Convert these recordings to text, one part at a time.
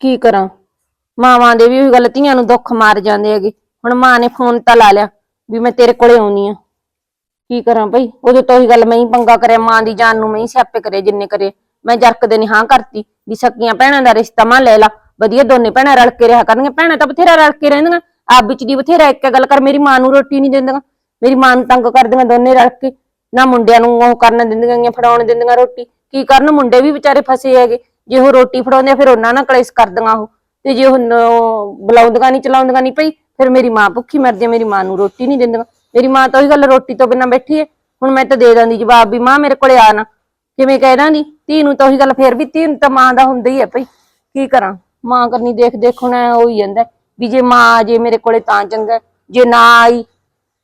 ਕੀ ਕਰਾਂ? ਮਾਵਾਂ ਦੇ ਵੀ ਉਹੀ ਗੱਲ, ਧੀਆਂ ਨੂੰ ਦੁੱਖ ਮਾਰ ਜਾਂਦੇ ਹੈਗੇ। ਹੁਣ ਮਾਂ ਨੇ ਫੋਨ ਤਾਂ ਲਾ ਲਿਆ ਵੀ ਮੈਂ ਤੇਰੇ ਕੋਲੇ ਆਉਣੀ ਆ। ਕੀ ਕਰਾਂ ਭਈ ਉਦੋਂ ਤੋਂ ਹੀ ਗੱਲ, ਮੈਂ ਹੀ ਪੰਗਾ ਕਰਿਆ, ਮਾਂ ਦੀ ਜਾਨ ਨੂੰ ਮੈਂ ਹੀ ਸਿਆਪੇ ਕਰੇ, ਜਿੰਨੇ ਕਰੇ। ਮੈਂ ਜਰਕਦੇ ਨੇ ਹਾਂ ਕਰਤੀ ਵੀ ਸਕੀਆਂ ਭੈਣਾਂ ਦਾ ਰਿਸ਼ਤਾ ਮਾਂ ਲੈ ਲਾ। ਵਧੀਆ ਦੋਨੇ ਭੈਣਾਂ ਰਲ ਕੇ ਰਿਹਾ ਕਰਨਗੀਆਂ। ਭੈਣਾਂ ਤਾਂ ਬਥੇਰਾ ਰਲ ਕੇ ਰਹਿੰਦੀਆਂ। ਆਪ ਵਿੱਚ ਦੀ ਬਥੇਰਾ ਇੱਕ ਗੱਲ ਕਰ, ਮੇਰੀ ਮਾਂ ਨੂੰ ਰੋਟੀ ਨਹੀਂ ਦਿੰਦੀਆਂ। ਮੇਰੀ ਮਾਂ ਨੂੰ ਤੰਗ ਕਰਦੀਆਂ ਦੋਨੇ ਰਲ ਕੇ। ਨਾ ਮੁੰਡਿਆਂ ਨੂੰ ਉਹ ਕਰਨ ਦਿੰਦੀਆਂ ਗੀਆਂ ਫੜਾਉਣ ਦਿੰਦੀਆਂ ਰੋਟੀ। ਕੀ ਕਰਨ? ਮੁੰਡੇ ਵੀ ਵਿਚਾਰੇ ਫਸੇ ਹੈਗੇ। ਜੇ ਉਹ ਰੋਟੀ ਫੜਾਉਂਦੇ ਆ, ਫਿਰ ਉਹਨਾਂ ਨਾਲ ਕਲੇਸ਼ ਕਰਦੀਆਂ ਉਹ। ਤੇ ਜੇ ਉਹ ਨ- ਬੁਲਾਉਂਦੀਆਂ ਨਹੀਂ ਚਲਾਉਂਦੀਆਂ ਨਹੀਂ ਪਈ ਫਿਰ ਮੇਰੀ ਮਾਂ ਭੁੱਖੀ ਮਰਦੀ ਆ, ਮੇਰੀ ਮਾਂ ਨੂੰ ਰੋਟੀ ਨਹੀਂ ਦਿੰਦੀਆਂ। ਮੇਰੀ ਮਾਂ ਤਾਂ ਉਹੀ ਗੱਲ ਰੋਟੀ ਤੋਂ ਬਿਨਾਂ ਬੈਠੀ ਹੈ ਹੁਣ ਮੈਂ ਤਾਂ ਦੇ ਦਾਂਦੀ ਜਵਾਬ ਵੀ ਮਾਂ ਮੇਰੇ ਕੋਲੇ ਆ ਨਾ। ਕਿਵੇਂ ਕਹਿ ਦਾਂਦੀ? ਧੀ ਨੂੰ ਤਾਂ ਉਹੀ ਗੱਲ ਫੇਰ ਵੀ ਧੀ ਨੂੰ ਤਾਂ ਮਾਂ ਦਾ ਹੁੰਦਾ ਹੀ ਹੈ ਭਈ। ਕੀ ਕਰਾਂ? ਮਾਂ ਕਰਨੀ ਦੇਖ ਦੇਖ ਹੁਣ ਐਂ ਹੋ ਹੀ ਜਾਂਦਾ। ਵੀ ਜੇ ਮਾਂ ਆ ਜੇ ਮੇਰੇ ਕੋਲੇ ਤਾਂ ਚੰਗਾ ਹੈ, ਜੇ ਨਾ ਆਈ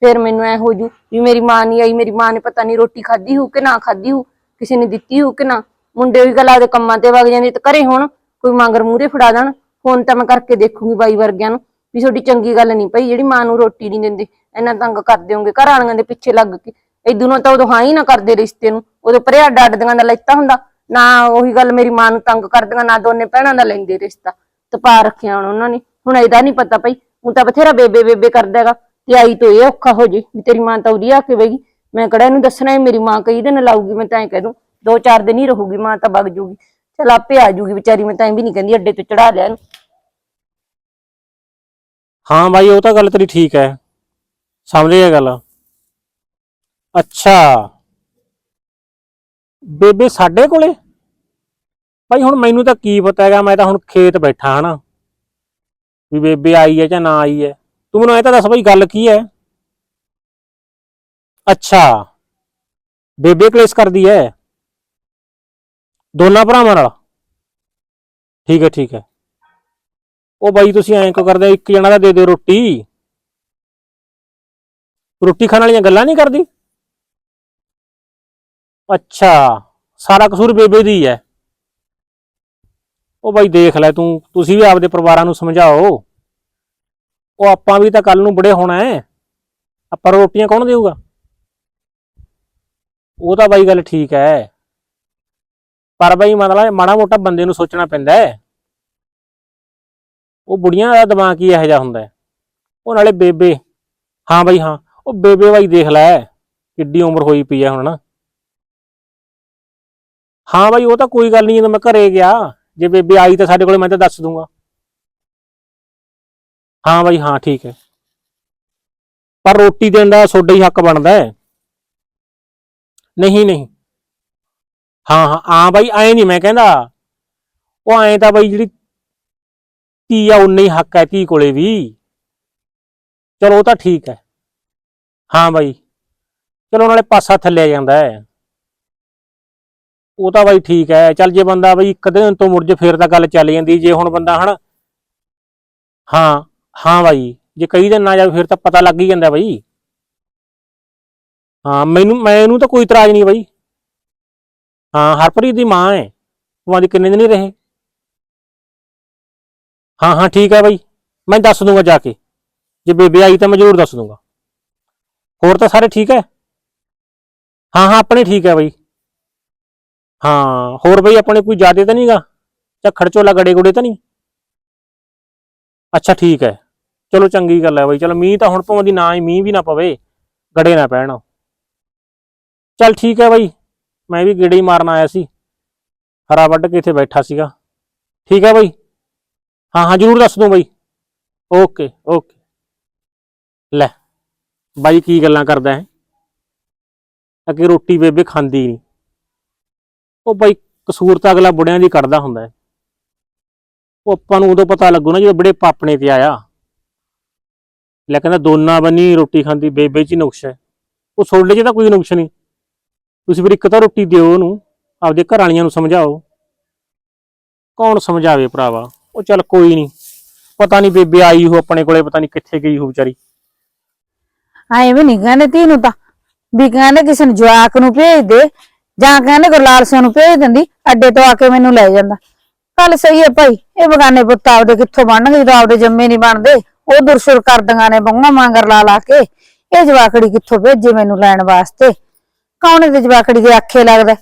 ਫਿਰ ਮੈਨੂੰ ਐ ਹੋ ਜੂ ਵੀ ਮੇਰੀ ਮਾਂ ਨਹੀਂ ਆਈ ਮੇਰੀ ਮਾਂ ਨੇ ਪਤਾ ਨਹੀਂ ਰੋਟੀ ਖਾਧੀ ਹੋਊ ਕਿ ਨਾ ਖਾਧੀ ਹੋਊ ਕਿਸੇ ਨੇ ਦਿੱਤੀ ਹੋਊ ਕਿ ਨਾ। ਮੁੰਡੇ ਵੀ ਗੱਲ ਆਪਦੇ ਕੰਮਾਂ ਤੇ ਵਗ ਜਾਂਦੇ ਤੇ ਘਰੇ ਹੁਣ ਕੋਈ ਮੰਗਰ ਮੂਰੇ ਫੜਾ ਦੇਣ, ਹੁਣ ਤਾਂ ਮੈਂ ਕਰਕੇ ਦੇਖੂੰਗੀ ਬਾਈ ਵਰਗਿਆਂ ਨੂੰ ਵੀ ਤੁਹਾਡੀ ਚੰਗੀ ਗੱਲ ਨਹੀਂ ਪਈ ਜਿਹੜੀ ਮਾਂ ਨੂੰ ਰੋਟੀ ਨਹੀਂ ਦਿੰਦੇ, ਇੰਨਾ ਤੰਗ ਕਰ ਦਿਓਗੇ ਘਰ ਵਾਲਿਆਂ ਦੇ ਪਿੱਛੇ ਲੱਗ ਕੇ। ਇਦੋਂ ਨੂੰ ਤਾਂ ਉਦੋਂ ਹਾਂ ਹੀ ਨਾ ਕਰਦੇ ਰਿਸ਼ਤੇ ਨੂੰ, ਉਦੋਂ ਪਰੇ ਅੱਡ ਅੱਡ ਦਾ ਲੈਤਾ ਹੁੰਦਾ, ਨਾ ਉਹੀ ਗੱਲ ਮੇਰੀ ਮਾਂ ਨੂੰ ਤੰਗ ਕਰਦੀਆਂ, ਨਾ ਦੋਨੇ ਭੈਣਾਂ ਦਾ ਲੈਂਦੇ ਰਿਸ਼ਤਾ, ਤਪਾ ਰੱਖਿਆ ਹੁਣ ਉਹਨਾਂ ਨੇ, ਹੁਣ ਇਹਦਾ ਨਹੀਂ ਪਤਾ ਪਈ ਹੁਣ ਤਾਂ ਬਥੇਰਾ ਬੇਬੇ ਬੇਬੇ ਕਰਦਾ ਹੈਗਾ ਤੇ ਆਈ ਤੋਂ ਇਹ ਔਖਾ ਹੋ ਜੇ, ਵੀ ਤੇਰੀ ਮਾਂ ਤਾਂ ਉਰੀ ਆ ਕੇ ਬੈਗੀ ਮੈਂ ਕਿਹੜਾ ਇਹਨੂੰ ਦੱਸਣਾ ਹੈ ਮੇਰੀ ਮਾਂ ਕਈ ਦਿਨ ਲਾਊਗੀ, ਮੈਂ ਤਾਂ ਐ ਕਹਿ ਦੂੰ। ਦੋ ਚਾਰ ਦਿਨ ਹੀ ਰਹੂਗੀ, ਮਾਂ ਤਾਂ ਵਗ ਜੂਗੀ। ਚਲ ਆਪੇ ਆ ਜੂਗੀ ਵਿਚਾਰੀ, ਮੈਂ ਤਾਂ ਐਂ ਵੀ ਨਹੀਂ ਕਹਿੰਦੀ ਅੱਡੇ ਤੇ ਚੜਾ ਲਿਆ ਇਹਨੂੰ। ਹਾਂ ਬਾਈ, ਉਹ ਤਾਂ ਗੱਲ ਤੇਰੀ ਠੀਕ ਹੈ। ਸਮਝ ਗਿਆ ਗੱਲ। ਅੱਛਾ। ਬੇਬੇ ਸਾਡੇ ਕੋਲੇ? ਭਾਈ ਹੁਣ ਮੈਨੂੰ ਤਾਂ ਕੀ ਪਤਾ ਹੈਗਾ, ਮੈਂ ਤਾਂ ਹੁਣ ਖੇਤ ਬੈਠਾ ਹਨਾ ਵੀ ਬੇਬੇ ਆਈ ਹੈ ਜਾਂ ਨਾ ਆਈ ਹੈ। ਤੂੰ ਮੈਨੂੰ ਇਹ ਤਾਂ ਦੱਸ ਭਾਈ ਗੱਲ ਕੀ ਹੈ? ਅੱਛਾ। ਬੇਬੇ ਕਲੇਸ਼ ਕਰਦੀ ਹੈ। ਦੋਨਾਂ ਭਰਾਵਾਂ ਨਾਲ। ਠੀਕ ਹੈ ਠੀਕ ਹੈ। ਉਹ ਬਾਈ ਤੁਸੀਂ ਐਂ ਕਿਉਂ ਕਰਦੇ ਹੋ? ਇੱਕ ਜਣਾ ਦਾ ਦੇ ਦਿਓ ਰੋਟੀ। ਰੋਟੀ ਖਾਣ ਵਾਲੀਆਂ ਗੱਲਾਂ ਨਹੀਂ ਕਰਦੀ? ਅੱਛਾ, ਸਾਰਾ ਕਸੂਰ ਬੇਬੇ ਦੀ ਹੈ। ਉਹ ਬਾਈ ਦੇਖ ਲੈ ਤੂੰ, ਤੁਸੀਂ ਵੀ ਆਪਦੇ ਪਰਿਵਾਰਾਂ ਨੂੰ ਸਮਝਾਓ। ਉਹ ਆਪਾਂ ਵੀ ਤਾਂ ਕੱਲ ਨੂੰ ਬੜੇ ਹੋਣਾ ਹੈ। ਆਪਾਂ ਰੋਟੀਆਂ ਕੌਣ ਦੇਊਗਾ? ਉਹ ਤਾਂ ਬਾਈ ਗੱਲ ਠੀਕ ਹੈ। ਪਰ ਬਾਈ ਮਤਲਬ ਮਾੜਾ ਮੋਟਾ ਬੰਦੇ ਨੂੰ ਸੋਚਣਾ ਪੈਂਦਾ ਹੈ। ਉਹ ਬੁੜੀਆਂ ਦਾ ਦਿਮਾਗ ਹੀ ਇਹੋ ਜਿਹਾ ਹੁੰਦਾ ਹੈ। ਉਹ ਨਾਲੇ ਬੇਬੇ, ਹਾਂ ਬਾਈ ਹਾਂ, ਉਹ ਬੇਬੇ ਬਾਈ ਦੇਖ ਲੈ, ਕਿੱਡੀ ਉਮਰ ਹੋਈ ਪਈ ਹੈ ਹੁਣ। ਨਾ ਹਾਂ ਬਾਈ, ਉਹ ਤਾਂ ਕੋਈ ਗੱਲ ਨਹੀਂ, ਜਦੋਂ ਮੈਂ ਘਰੇ ਗਿਆ, ਜੇ ਬੇਬੇ ਆਈ ਤਾਂ ਸਾਡੇ ਕੋਲੇ ਮੈਂ ਤਾਂ ਦੱਸ ਦੂੰਗਾ। ਹਾਂ ਬਾਈ, ਹਾਂ, ਠੀਕ ਹੈ। ਪਰ ਰੋਟੀ ਦੇਣ ਦਾ ਤੁਹਾਡਾ ਹੀ ਹੱਕ ਬਣਦਾ ਹੈ। ਨਹੀਂ ਨਹੀਂ। ਹਾਂ ਹਾਂ ਹਾਂ ਬਾਈ, ਐਂ ਨਹੀਂ ਮੈਂ ਕਹਿੰਦਾ। ਉਹ ਐਂ ਤਾਂ ਬਾਈ ਜਿਹੜੀ ਧੀ ਆ ਉਨਾ ਹੀ ਹੱਕ ਹੈ ਧੀ ਕੋਲੇ ਵੀ। ਚਲੋ, ਉਹ ਤਾਂ ਠੀਕ ਹੈ। ਹਾਂ ਬਾਈ। ਚਲੋ, ਨਾਲੇ ਪਾਸਾ ਥੱਲੇ ਜਾਂਦਾ ਹੈ। ਉਹ ਤਾਂ ਬਾਈ ਠੀਕ ਹੈ। ਚੱਲ ਜੇ ਬੰਦਾ ਬਈ ਇੱਕ ਦਿਨ ਤੋਂ ਮੁੜ ਜੇ ਫੇਰ ਤਾਂ ਗੱਲ ਚੱਲ ਜਾਂਦੀ, ਜੇ ਹੁਣ ਬੰਦਾ ਹਨਾ। ਹਾਂ ਹਾਂ ਬਾਈ। ਜੇ ਕਈ ਦਿਨ ਨਾ ਜਾਵੇ, ਫਿਰ ਤਾਂ ਪਤਾ ਲੱਗ ਹੀ ਜਾਂਦਾ ਬਾਈ। ਹਾਂ, ਮੈਨੂੰ ਮੈਨੂੰ ਤਾਂ ਕੋਈ ਇਤਰਾਜ਼ ਨਹੀਂ ਬਾਈ। ਹਾਂ, ਹਰਪ੍ਰੀਤ ਦੀ ਮਾਂ ਹੈ ਉਹ ਅੱਜ ਕਿੰਨੇ ਦਿਨ ਹੀ ਰਹੇ? ਹਾਂ ਹਾਂ, ਠੀਕ ਹੈ ਬਾਈ। ਮੈਂ ਦੱਸ ਦੂੰਗਾ ਜਾ ਕੇ। ਜੇ ਬੇਬੇ ਆਈ ਤਾਂ ਮੈਂ ਜ਼ਰੂਰ ਦੱਸ ਦੂੰਗਾ। ਹੋਰ ਤਾਂ ਸਾਰੇ ਠੀਕ ਹੈ ਹਾਂ ਹਾਂ, ਆਪਣੇ ਠੀਕ ਹੈ ਬਾਈ। ਹਾਂ, ਹੋਰ ਬਈ ਆਪਣੇ ਕੋਈ ਜ਼ਿਆਦੇ ਤਾਂ ਨਹੀਂਗਾ? ਝੱਖੜ ਝੋਲਾ ਗੜੇ ਗੁੜੇ ਤਾਂ ਨਹੀਂ? ਅੱਛਾ, ਠੀਕ ਹੈ ਚਲੋ, ਚੰਗੀ ਗੱਲ ਹੈ ਬਾਈ। ਚਲੋ, ਮੀਂਹ ਤਾਂ ਹੁਣ ਭਾਵੇਂ ਦੀ ਨਾ ਹੀ ਮੀਂਹ ਵੀ ਨਾ ਪਵੇ। ਗੜੇ ਨਾ ਪੈਣ। ਚੱਲ ਠੀਕ ਹੈ ਬਾਈ। ਮੈਂ ਵੀ ਗੇੜੇ ਹੀ ਮਾਰਨ ਆਇਆ ਸੀ। ਹਰਾ ਵੱਢ ਕੇ ਇੱਥੇ ਬੈਠਾ ਸੀਗਾ। ਠੀਕ ਹੈ ਬਾਈ? ਹਾਂ ਹਾਂ, ਜਰੂਰ ਦੱਸ ਦੋ ਬਾਈ। Okay okay. ਲੈ, ਬਾਈ ਕੀ ਗੱਲਾਂ ਕਰਦਾ ਹੈ? ਅੱਗੇ ਰੋਟੀ ਬੇਬੇ ਖਾਂਦੀ ਨਹੀਂ। ਉਹ ਬਾਈ ਕਸੂਰ ਤਾਂ ਅਗਲਾ ਬੁੜਿਆਂ ਦੀ ਕੱਢਦਾ ਹੁੰਦਾ ਹੈ। ਉਹ ਆਪਾਂ ਨੂੰ ਉਦੋਂ ਪਤਾ ਲੱਗੂ ਨਾ ਜਦੋਂ ਬੜੇ ਪਾਪਣੇ ਤੇ ਆਇਆ। ਲੈ ਕਹਿੰਦਾ, ਦੋਨਾਂ ਬੰਨੀ ਰੋਟੀ ਖਾਂਦੀ, ਬੇਬੇ 'ਚ ਹੀ ਨੁਕਸ ਹੈ। ਉਹ ਸੋਡੇ 'ਚ ਤਾਂ ਕੋਈ ਨੁਕਸ ਨਹੀਂ। ਤੁਸੀਂ ਫਿਰ ਇੱਕ ਤਾਂ ਰੋਟੀ ਦਿਓ ਉਹਨੂੰ, ਆਪਦੇ ਘਰ ਵਾਲੀਆਂ ਨੂੰ ਸਮਝਾਓ। ਕੌਣ ਸਮਝਾਵੇ ਭਰਾਵਾ? ਉਹ ਚੱਲ ਕੋਈ ਨਹੀਂ। ਪਤਾ ਨਹੀਂ ਬੇਬੇ ਆਈ ਹੋ ਆਪਣੇ ਕੋਲੇ, ਪਤਾ ਨਹੀਂ ਕਿੱਥੇ ਗਈ ਹੋ ਵਿਚਾਰੀ। ਐਂ ਵੀ ਨਹੀਂ ਕਹਿੰਦੇ ਧੀ ਨੂੰ ਤਾਂ। ਵੀ ਕਹਿੰਦੇ ਕਿਸੇ ਨੂੰ ਜਵਾਕ ਨੂੰ ਭੇਜ ਦੇ, ਜਾਂ ਕਹਿੰਦੇ ਗੁਰਲਾਲ ਸਿੰਘ ਨੂੰ ਭੇਜ ਦਿੰਦੀ, ਅੱਡੇ ਤੋਂ ਆ ਕੇ ਮੈਨੂੰ ਲੈ ਜਾਂਦਾ। ਗੱਲ ਸਹੀ ਹੈ ਭਾਈ, ਇਹ ਬਗਾਨੇ ਪੁੱਤ ਆਪਦੇ ਕਿੱਥੋਂ ਬਣਨਗੇ, ਜਦੋਂ ਆਪਦੇ ਜੰਮੇ ਨਹੀਂ ਬਣਦੇ। ਉਹ ਦੁਰਸ਼ੁਰ ਕਰਦੀਆਂ ਨੇ ਬੰਗਾ ਮੰਗਰ ਲਾ ਲਾ ਕੇ, ਇਹ ਜਵਾਕੜੀ ਕਿੱਥੋਂ ਭੇਜੇ ਮੈਨੂੰ ਲੈਣ ਵਾਸਤੇ? ਕੌਣ ਇਹਦੇ ਜਵਾਕੜੀ ਦੇ ਆਖੇ ਲੱਗਦਾ?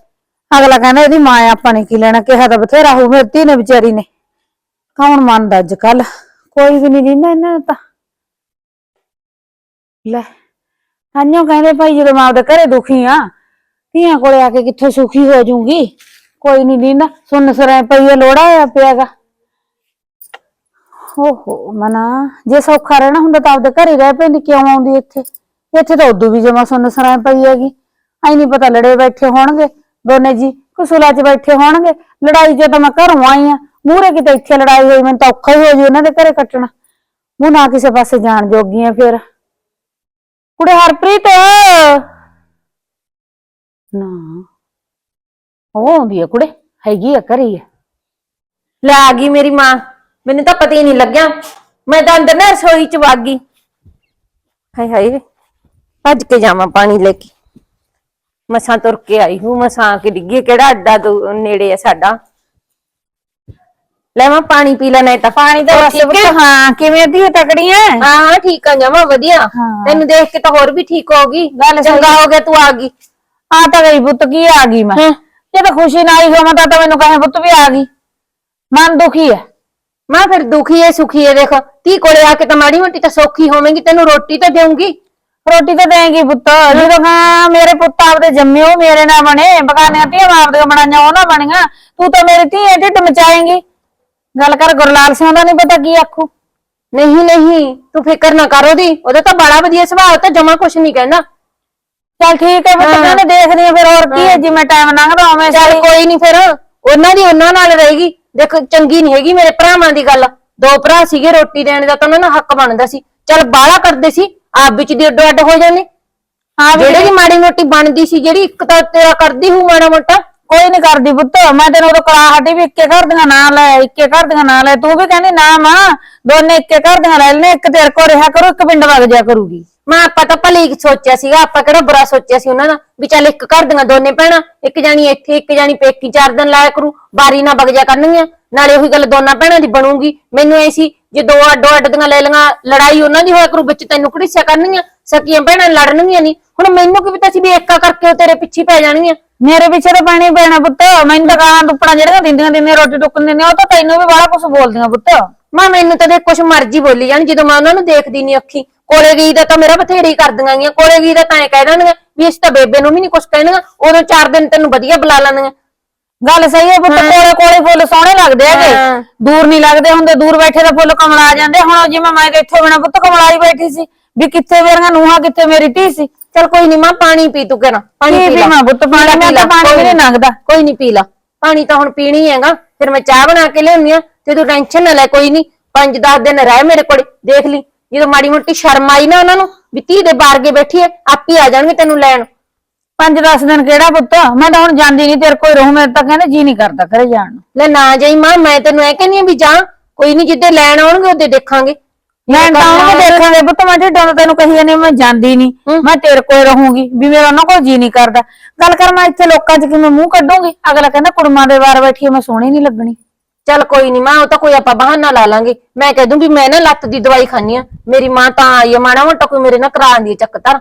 ਅਗਲਾ ਕਹਿੰਦਾ, ਇਹਦੀ ਮਾਂ ਆਪਾਂ ਨੇ ਕੀ ਲੈਣਾ? ਕਿਹਾ ਤਾਂ ਬਥੇਰਾ ਹੋਊ, ਮੇਰੀ ਧੀ ਨੇ, ਵਿਚਾਰੀ ਨੇ। ਕੌਣ ਮੰਨਦਾ ਅੱਜ ਕੱਲ ਕੋਈ ਵੀ ਨਹੀਂ ਦਿੰਦਾ ਇਹਨਾਂ ਨੂੰ ਤਾਂ। ਲੈ ਅੰਨੋ ਕਹਿੰਦੇ ਭਾਈ, ਜਦੋਂ ਮੈਂ ਆਪਦੇ ਘਰੇ ਦੁਖੀ ਆ, ਧੀਆਂ ਕੋਲੇ ਆ ਕੇ ਕਿੱਥੇ ਸੁਖੀ ਹੋ ਜਾਊਂਗੀ? ਕੋਈ ਨਹੀਂ ਦਿੰਦਾ ਸੁਣ ਸਰਾਂ ਪਈਏ ਲੋੜਾ ਹੋਇਆ ਪਿਆਗਾ ਓਹੋ, ਮਨਾ, ਜੇ ਸੌਖਾ ਰਹਿਣਾ ਹੁੰਦਾ ਤਾਂ ਆਪਦੇ ਘਰੇ ਰਹਿ ਪੈਂਦੀ, ਕਿਉਂ ਆਉਂਦੀ ਇੱਥੇ? ਇੱਥੇ ਤਾਂ ਉਦੋਂ ਵੀ ਜਮਾ ਸੁਣ ਸਰਾਂ ਪਈ ਹੈਗੀ। ਐ ਨਹੀਂ ਪਤਾ ਲੜੇ ਬੈਠੇ ਹੋਣਗੇ ਦੋਨੇ ਜੀ ਕੁਸੂਲਾ 'ਚ ਬੈਠੇ ਹੋਣਗੇ ਲੜਾਈ ਜੇ ਤਾਂ ਮੈਂ ਘਰੋਂ ਆਈ ਆ ਮੂਹਰੇ ਕਿਤੇ ਇੱਥੇ ਲੜਾਈ ਹੋਈ ਮੈਨੂੰ ਤਾਂ ਔਖਾ ਹੀ ਹੋ ਜੂ ਇਹਨਾਂ ਦੇ ਘਰੇ ਕੱਟਣਾ ਮੂੰਹ ਨਾ ਕਿਸੇ ਪਾਸੇ ਜਾਣ ਜੋਗੀ ਆ ਫਿਰ ਕੁੜੇ ਹਰਪ੍ਰੀਤ ਨਾ ਉਹ ਆਉਂਦੀ ਆ ਕੁੜੇ ਹੈਗੀ ਆ ਘਰੇ ਹੀ ਆ ਲੈ ਆ ਗਈ ਮੇਰੀ ਮਾਂ ਮੈਨੂੰ ਤਾਂ ਪਤਾ ਹੀ ਨਹੀਂ ਲੱਗਿਆ ਮੈਂ ਤਾਂ ਅੰਦਰ ਨਾ ਰਸੋਈ ਚ ਵਗ ਗਈ ਹਾਏ ਹਾਏ ਭੱਜ ਕੇ ਜਾਵਾਂ ਪਾਣੀ ਲੈ ਕੇ ਮਸਾਂ ਤੁਰ ਕੇ ਆਈ ਹੂੰ ਮਸਾਂ ਕੇ ਡਿੱਗੀ ਕਿਹੜਾ ਅੱਡਾ ਦੂ- ਨੇੜੇ ਆ ਸਾਡਾ। ਲੈ ਮੈਂ ਪਾਣੀ ਪੀ ਲੈਣਾ ਤਾਂ ਪਾਣੀ ਤਾਂ ਠੀਕ ਹੈ ਹਾਂ ਕਿਵੇਂ ਦੀ ਤਕੜੀਆਂ? ਹਾਂ ਹਾਂ ਠੀਕ ਆ ਜਾਵਾਂ ਵਧੀਆ। ਹਾਂ। ਤੈਨੂੰ ਦੇਖ ਕੇ ਤਾਂ ਹੋਰ ਵੀ ਠੀਕ ਹੋ ਗਈ। ਗੱਲ ਸਹੀ। ਚੰਗਾ ਹੋ ਗਿਆ ਤੂੰ ਆ ਗਈ। ਆ ਤਾਂ ਗਈ ਪੁੱਤ ਕੀ ਆ ਗਈ ਮੈਂ। ਜੇ ਤਾਂ ਖੁਸ਼ੀ ਨਾ ਆਈ ਹੋਵਾਂ ਤਾਂ ਤਾਂ ਮੈਨੂੰ ਕਹੇ ਪੁੱਤ ਵੀ ਆ ਗਈ। ਮਨ ਦੁਖੀ ਹੈ। ਮੈਂ ਫਿਰ ਦੁਖੀ ਏ ਸੁਖੀ ਏ ਦੇਖ। ਤੀ ਕੋਲੇ ਆ ਕੇ ਤਾਂ ਮਾੜੀ ਮੋਟੀ ਤਾਂ ਸੌਖੀ ਹੋਵੇਂਗੀ ਤੈਨੂੰ ਰੋਟੀ ਤਾਂ ਦੇਵਾਂਗੀ ਰੋਟੀ ਤਾਂ ਦੇਂਗੀ ਪੁੱਤ ਜਦੋਂ ਕਹਾਂ ਮੇਰੇ ਪੁੱਤ ਆਪਦੇ ਜੰਮੇ ਉਹ ਮੇਰੇ ਨਾਲ ਬਣੇ ਬਗਾਨੀਆਂ ਧੀਆਂ ਆਪਦੀਆਂ ਬਣਾਈਆਂ ਉਹ ਨਾ ਬਣੀਆਂ ਤੂੰ ਤਾਂ ਮੇਰੀ ਧੀ ਐ ਢਿੱਡ ਮਚਾਏਂਗੀ। ਗੱਲ ਕਰ ਗੁਰਲਾਲ ਸਿੰਘ ਦਾ ਨਹੀਂ ਪਤਾ ਕੀ ਆਖੂ। ਨਹੀਂ ਨਹੀਂ ਤੂੰ ਫਿਕਰ ਨਾ ਕਰ ਉਹਦੀ ਉਹਦਾ ਤਾਂ ਬੜਾ ਵਧੀਆ ਸੁਭਾਅ ਤਾਂ ਜਮਾ ਕੁਛ ਨਹੀਂ ਕਹਿੰਦਾ ਚੱਲ ਠੀਕ ਹੈ ਪੁੱਤ। ਕਹਿੰਦੇ ਦੇਖਦੀ ਆ ਫਿਰ ਹੋਰ ਕੀ ਹੈ ਜਿਵੇਂ ਟਾਈਮ ਲੰਘਦਾ ਉਵੇਂ ਚੱਲ ਕੋਈ ਨਹੀਂ ਫਿਰ ਉਹਨਾਂ ਦੀ ਉਹਨਾਂ ਨਾਲ ਰਹੇਗੀ। ਦੇਖ ਚੰਗੀ ਨਹੀਂ ਹੈਗੀ ਮੇਰੇ ਭਰਾਵਾਂ ਦੀ ਗੱਲ। ਦੋ ਭਰਾ ਸੀਗੇ ਰੋਟੀ ਦੇਣ ਦਾ ਤਾਂ ਉਹਨਾਂ ਦਾ ਹੱਕ ਬਣਦਾ ਸੀ। ਚੱਲ ਬਾਹਲਾ ਕਰਦੇ ਸੀ ਆਪ ਵਿੱਚ ਦੀ ਅੱਡੋ ਅੱਡ ਹੋ ਜਾਂਦੇ। ਹਾਂ ਵੀ ਜਿਹੜੇ ਮਾੜੀ ਮੋਟੀ ਬਣਦੀ ਸੀ ਜਿਹੜੀ ਇੱਕ ਤਾਂ ਤੇਰਾ ਕਰਦੀ ਹੂੰ ਮਾੜਾ ਮੋਟਾ। ਕੋਈ ਨਹੀਂ ਕਰਦੀ ਪੁੱਤ ਮੈਂ ਤੈਨੂੰ ਉਦੋਂ ਕਲਾ ਹਟੀ ਵੀ ਇੱਕੇ ਘਰ ਦੀਆਂ ਨਾਂ ਲੈ ਇੱਕੇ ਘਰ ਦੀਆਂ ਨਾਂ ਲੈ। ਤੂੰ ਵੀ ਕਹਿੰਦੀ ਨਾ ਮਾਂ ਦੋਨੇ ਇੱਕੇ ਘਰ ਦੀਆਂ ਲੈ ਲੈਣੇ ਇੱਕ ਤੇਰੇ ਕੋਲ ਰਿਹਾ ਕਰੂ ਇੱਕ ਪਿੰਡ ਵਗ ਜਾ ਕਰੂਗੀ। ਮੈਂ ਆਪਾਂ ਤਾਂ ਭਲੇ ਹੀ ਸੋਚਿਆ ਸੀਗਾ ਆਪਾਂ ਕਿਹੜਾ ਬੁਰਾ ਸੋਚਿਆ ਸੀ ਉਹਨਾਂ ਦਾ ਵੀ ਚੱਲ ਇੱਕ ਘਰ ਦੀਆਂ ਦੋਨੇ ਭੈਣਾਂ ਇੱਕ ਜਾਣੀ ਇੱਥੇ ਇੱਕ ਜਾਣੀ ਪੇਕੀ ਚਾਰ ਦਿਨ ਲਾਇਆ ਕਰੂ ਬਾਰੀ ਨਾ ਵਗ ਜਾ ਕਰਨਗੀਆਂ। ਨਾਲੇ ਉਹੀ ਗੱਲ ਦੋਨਾਂ ਭੈਣਾਂ ਦੀ ਬਣੂਗੀ। ਮੈਨੂੰ ਐ ਸੀ ਜੇ ਦੋ ਅੱਡੋ ਅੱਡ ਦੀਆਂ ਲੈ ਲਈਆਂ ਲੜਾਈ ਉਹਨਾਂ ਦੀ ਹੋਇਆ ਕਰੂ ਵਿੱਚ ਤੈਨੂੰ ਘੜੀਸਿਆ ਕਰਨਗੀਆਂ ਸਕੀਆਂ ਭੈਣਾਂ ਲੜਨਗੀਆਂ ਨਹੀਂ ਹੁਣ ਮੈਨੂੰ ਕੀ ਪਤਾ ਸੀ ਵੀ ਏਕਾ ਕਰਕੇ ਉਹ ਤੇਰੇ ਪਿੱਛੇ ਪੈ ਜਾਣਗੀਆਂ ਮੇਰੇ ਪਿੱਛੇ ਤਾਂ ਪਾਣੀ ਪੈਣਾ ਪੁੱਤ। ਮੈਨੂੰ ਤਾਂ ਗਾਲਾਂ ਦੁੱਪੜਾਂ ਜਿਹੜੀਆਂ ਦਿੰਦੀਆਂ ਦਿੰਦੀਆਂ ਰੋਟੀ ਟੁੱਕਣ ਦਿੰਦੀਆਂ ਉਹ ਤਾਂ ਤੈਨੂੰ ਵੀ ਬੜਾ ਕੁਝ ਬੋਲਦੀਆਂ ਪੁੱਤ। ਮਾਂ ਮੈਨੂੰ ਤਾਂ ਦੇਖ ਕੁਛ ਮਰਜ਼ੀ ਬੋਲੀ ਜਾਣ ਜਦੋਂ ਮੈਂ ਉਹਨਾਂ ਨੂੰ ਦੇਖਦੀ ਨਹੀਂ ਅੱਖੀ। ਕੋਲੇ ਗਈ ਦਾ ਤਾਂ ਮੇਰਾ ਬਥੇਰੀ ਕਰ ਦਿੰਗਾਂ ਗੀਆਂ ਕੋਲੇ ਗਈ ਦਾ ਤਾਂ ਐ ਕਹਿ ਦੇਣਗੇ ਵੀ ਇਸ ਤਾਂ ਬੇਬੇ ਨੂੰ ਵੀ ਨਹੀਂ ਕੁਛ ਕਹਿਣਗਾ ਉਦੋਂ ਚਾਰ ਦਿਨ ਤੈਨੂੰ ਵਧੀਆ ਬੁਲਾ ਲੈਣਗੇ ਗੱਲ ਸਹੀ ਹੈ ਪੁੱਤ ਕੋਲੇ ਕੋਲੇ ਫੁੱਲ ਸੋਹਣੇ ਲੱਗਦੇ ਹੈਗੇ। ਹਾਂ। ਦੂਰ ਨਹੀਂ ਲੱਗਦੇ ਹੁੰਦੇ ਦੂਰ ਬੈਠੇ ਤਾਂ ਫੁੱਲ ਕਮਲਾ ਜਾਂਦੇ। ਹੁਣ ਜਿਵੇਂ ਮੈਂ ਤੇ ਇੱਥੇ ਬਿਨਾ ਪੁੱਤ ਕਮਲਾਈ ਬੈਠੀ ਸੀ ਵੀ ਕਿੱਥੇ ਮੇਰੀਆਂ ਨੂਹਾਂ ਕਿੱਥੇ ਮੇਰੀ ਧੀ ਸੀ। ਚਲ ਕੋਈ ਨਹੀਂ ਮਾਂ ਪਾਣੀ ਪੀ ਤੂੰ ਕਹਿਣਾ ਪਾਣੀ ਪੀ ਲੈ। ਪੁੱਤ ਪਾਣੀ? ਮੈਂ ਪੀ ਲੈ, ਤਾਂ ਪਾਣੀ ਵੀ ਕੋਈ ਨਹੀਂ ਲੰਘਦਾ। ਕੋਈ ਨਹੀਂ ਪੀ ਲਾ। ਪਾਣੀ ਤਾਂ ਹੁਣ ਪੀਣੀ ਹੈਗਾ। ਫਿਰ ਮੈਂ ਚਾਹ ਬਣਾ ਕੇ ਲਿਆਉਣੀ ਆ। ਤੇ ਤੂੰ ਟੈਨਸ਼ਨ ਨਾ ਲੈ ਕੋਈ ਨਹੀਂ 5-10 ਦਿਨ ਰਹਿ ਮੇਰੇ ਕੋਲੇ ਦੇਖ ਲਈ। ਜਦੋਂ ਮਾੜੀ ਮੋਟੀ ਸ਼ਰਮ ਆਈ ਨਾ ਉਹਨਾਂ ਨੂੰ ਵੀ ਧੀ ਦੇ ਬਾਰਗੇ ਬੈਠੀ ਐ ਆਪੇ ਆ ਜਾਣਗੇ ਤੈਨੂੰ ਲੈਣ। ਪੰਜ 10 ਦਿਨ ਕਿਹੜਾ ਪੁੱਤ? ਮੈਂ ਤਾਂ ਹੁਣ ਜਾਂਦੀ ਨਹੀਂ ਤੇਰੇ ਕੋਈ ਰਹੂ ਮੇਰੇ ਤਾਂ ਕਹਿੰਦੇ ਜੀ ਨਹੀਂ ਕਰਦਾ ਘਰੇ ਜਾਣ ਨੂੰ। ਲੈ ਨਾ ਜਾਈ ਮਾਂ ਮੈਂ ਤੈਨੂੰ ਐ ਕਹਿੰਦੀ ਆ ਵੀ ਜਾ ਕੋਈ ਨਹੀਂ ਜਿੱਦੇ ਲੈਣ ਆਉਣਗੇ ਉਹਦੇ ਦੇਖਾਂਗੇ। ਮੈਂ ਤਾਂ ਉਹਨੂੰ ਦੇਖਾਂਗੇ ਪੁੱਤ ਮੈਂ ਢਿੱਡੋਂ ਤਾਂ ਤੈਨੂੰ ਕਹੀ ਜਾਂਦੀ ਮੈਂ ਜਾਂਦੀ ਨਹੀਂ ਮੈਂ ਤੇਰੇ ਕੋਲ ਰਹੂੰਗੀ ਵੀ ਮੇਰਾ ਉਹਨਾਂ ਕੋਲ ਜੀ ਨਹੀਂ ਕਰਦਾ। ਗੱਲ ਕਰ ਮੈਂ ਇੱਥੇ ਲੋਕਾਂ 'ਚ ਕਿਵੇਂ ਮੂੰਹ ਕੱਢੂੰਗੀ? ਅਗਲਾ ਕਹਿੰਦਾ ਕੁੜਮਾਂ ਦੇ ਵਾਰ ਬੈਠੀ ਮੈਂ ਸੋਹਣੀ ਨਹੀਂ ਲੱਗਣੀ। ਚੱਲ ਕੋਈ ਨਹੀਂ ਮਾਂ ਉਹ ਤਾਂ ਕੋਈ ਆਪਾਂ ਬਹਾਨਾ ਲਾ ਲਾਂਗੇ। ਮੈਂ ਕਹਿ ਦੂੰ ਵੀ ਮੈਂ ਨਾ ਲੱਤ ਦੀ ਦਵਾਈ ਖਾਨੀ ਆ। ਮੇਰੀ ਮਾਂ ਤਾਂ ਆਈ ਆ ਮਾੜਾ ਮੋਟਾ ਕੋਈ ਮੇਰੇ ਨਾਲ ਕਰਾ ਦੀ ਚੱਕਤਰ ਇਹ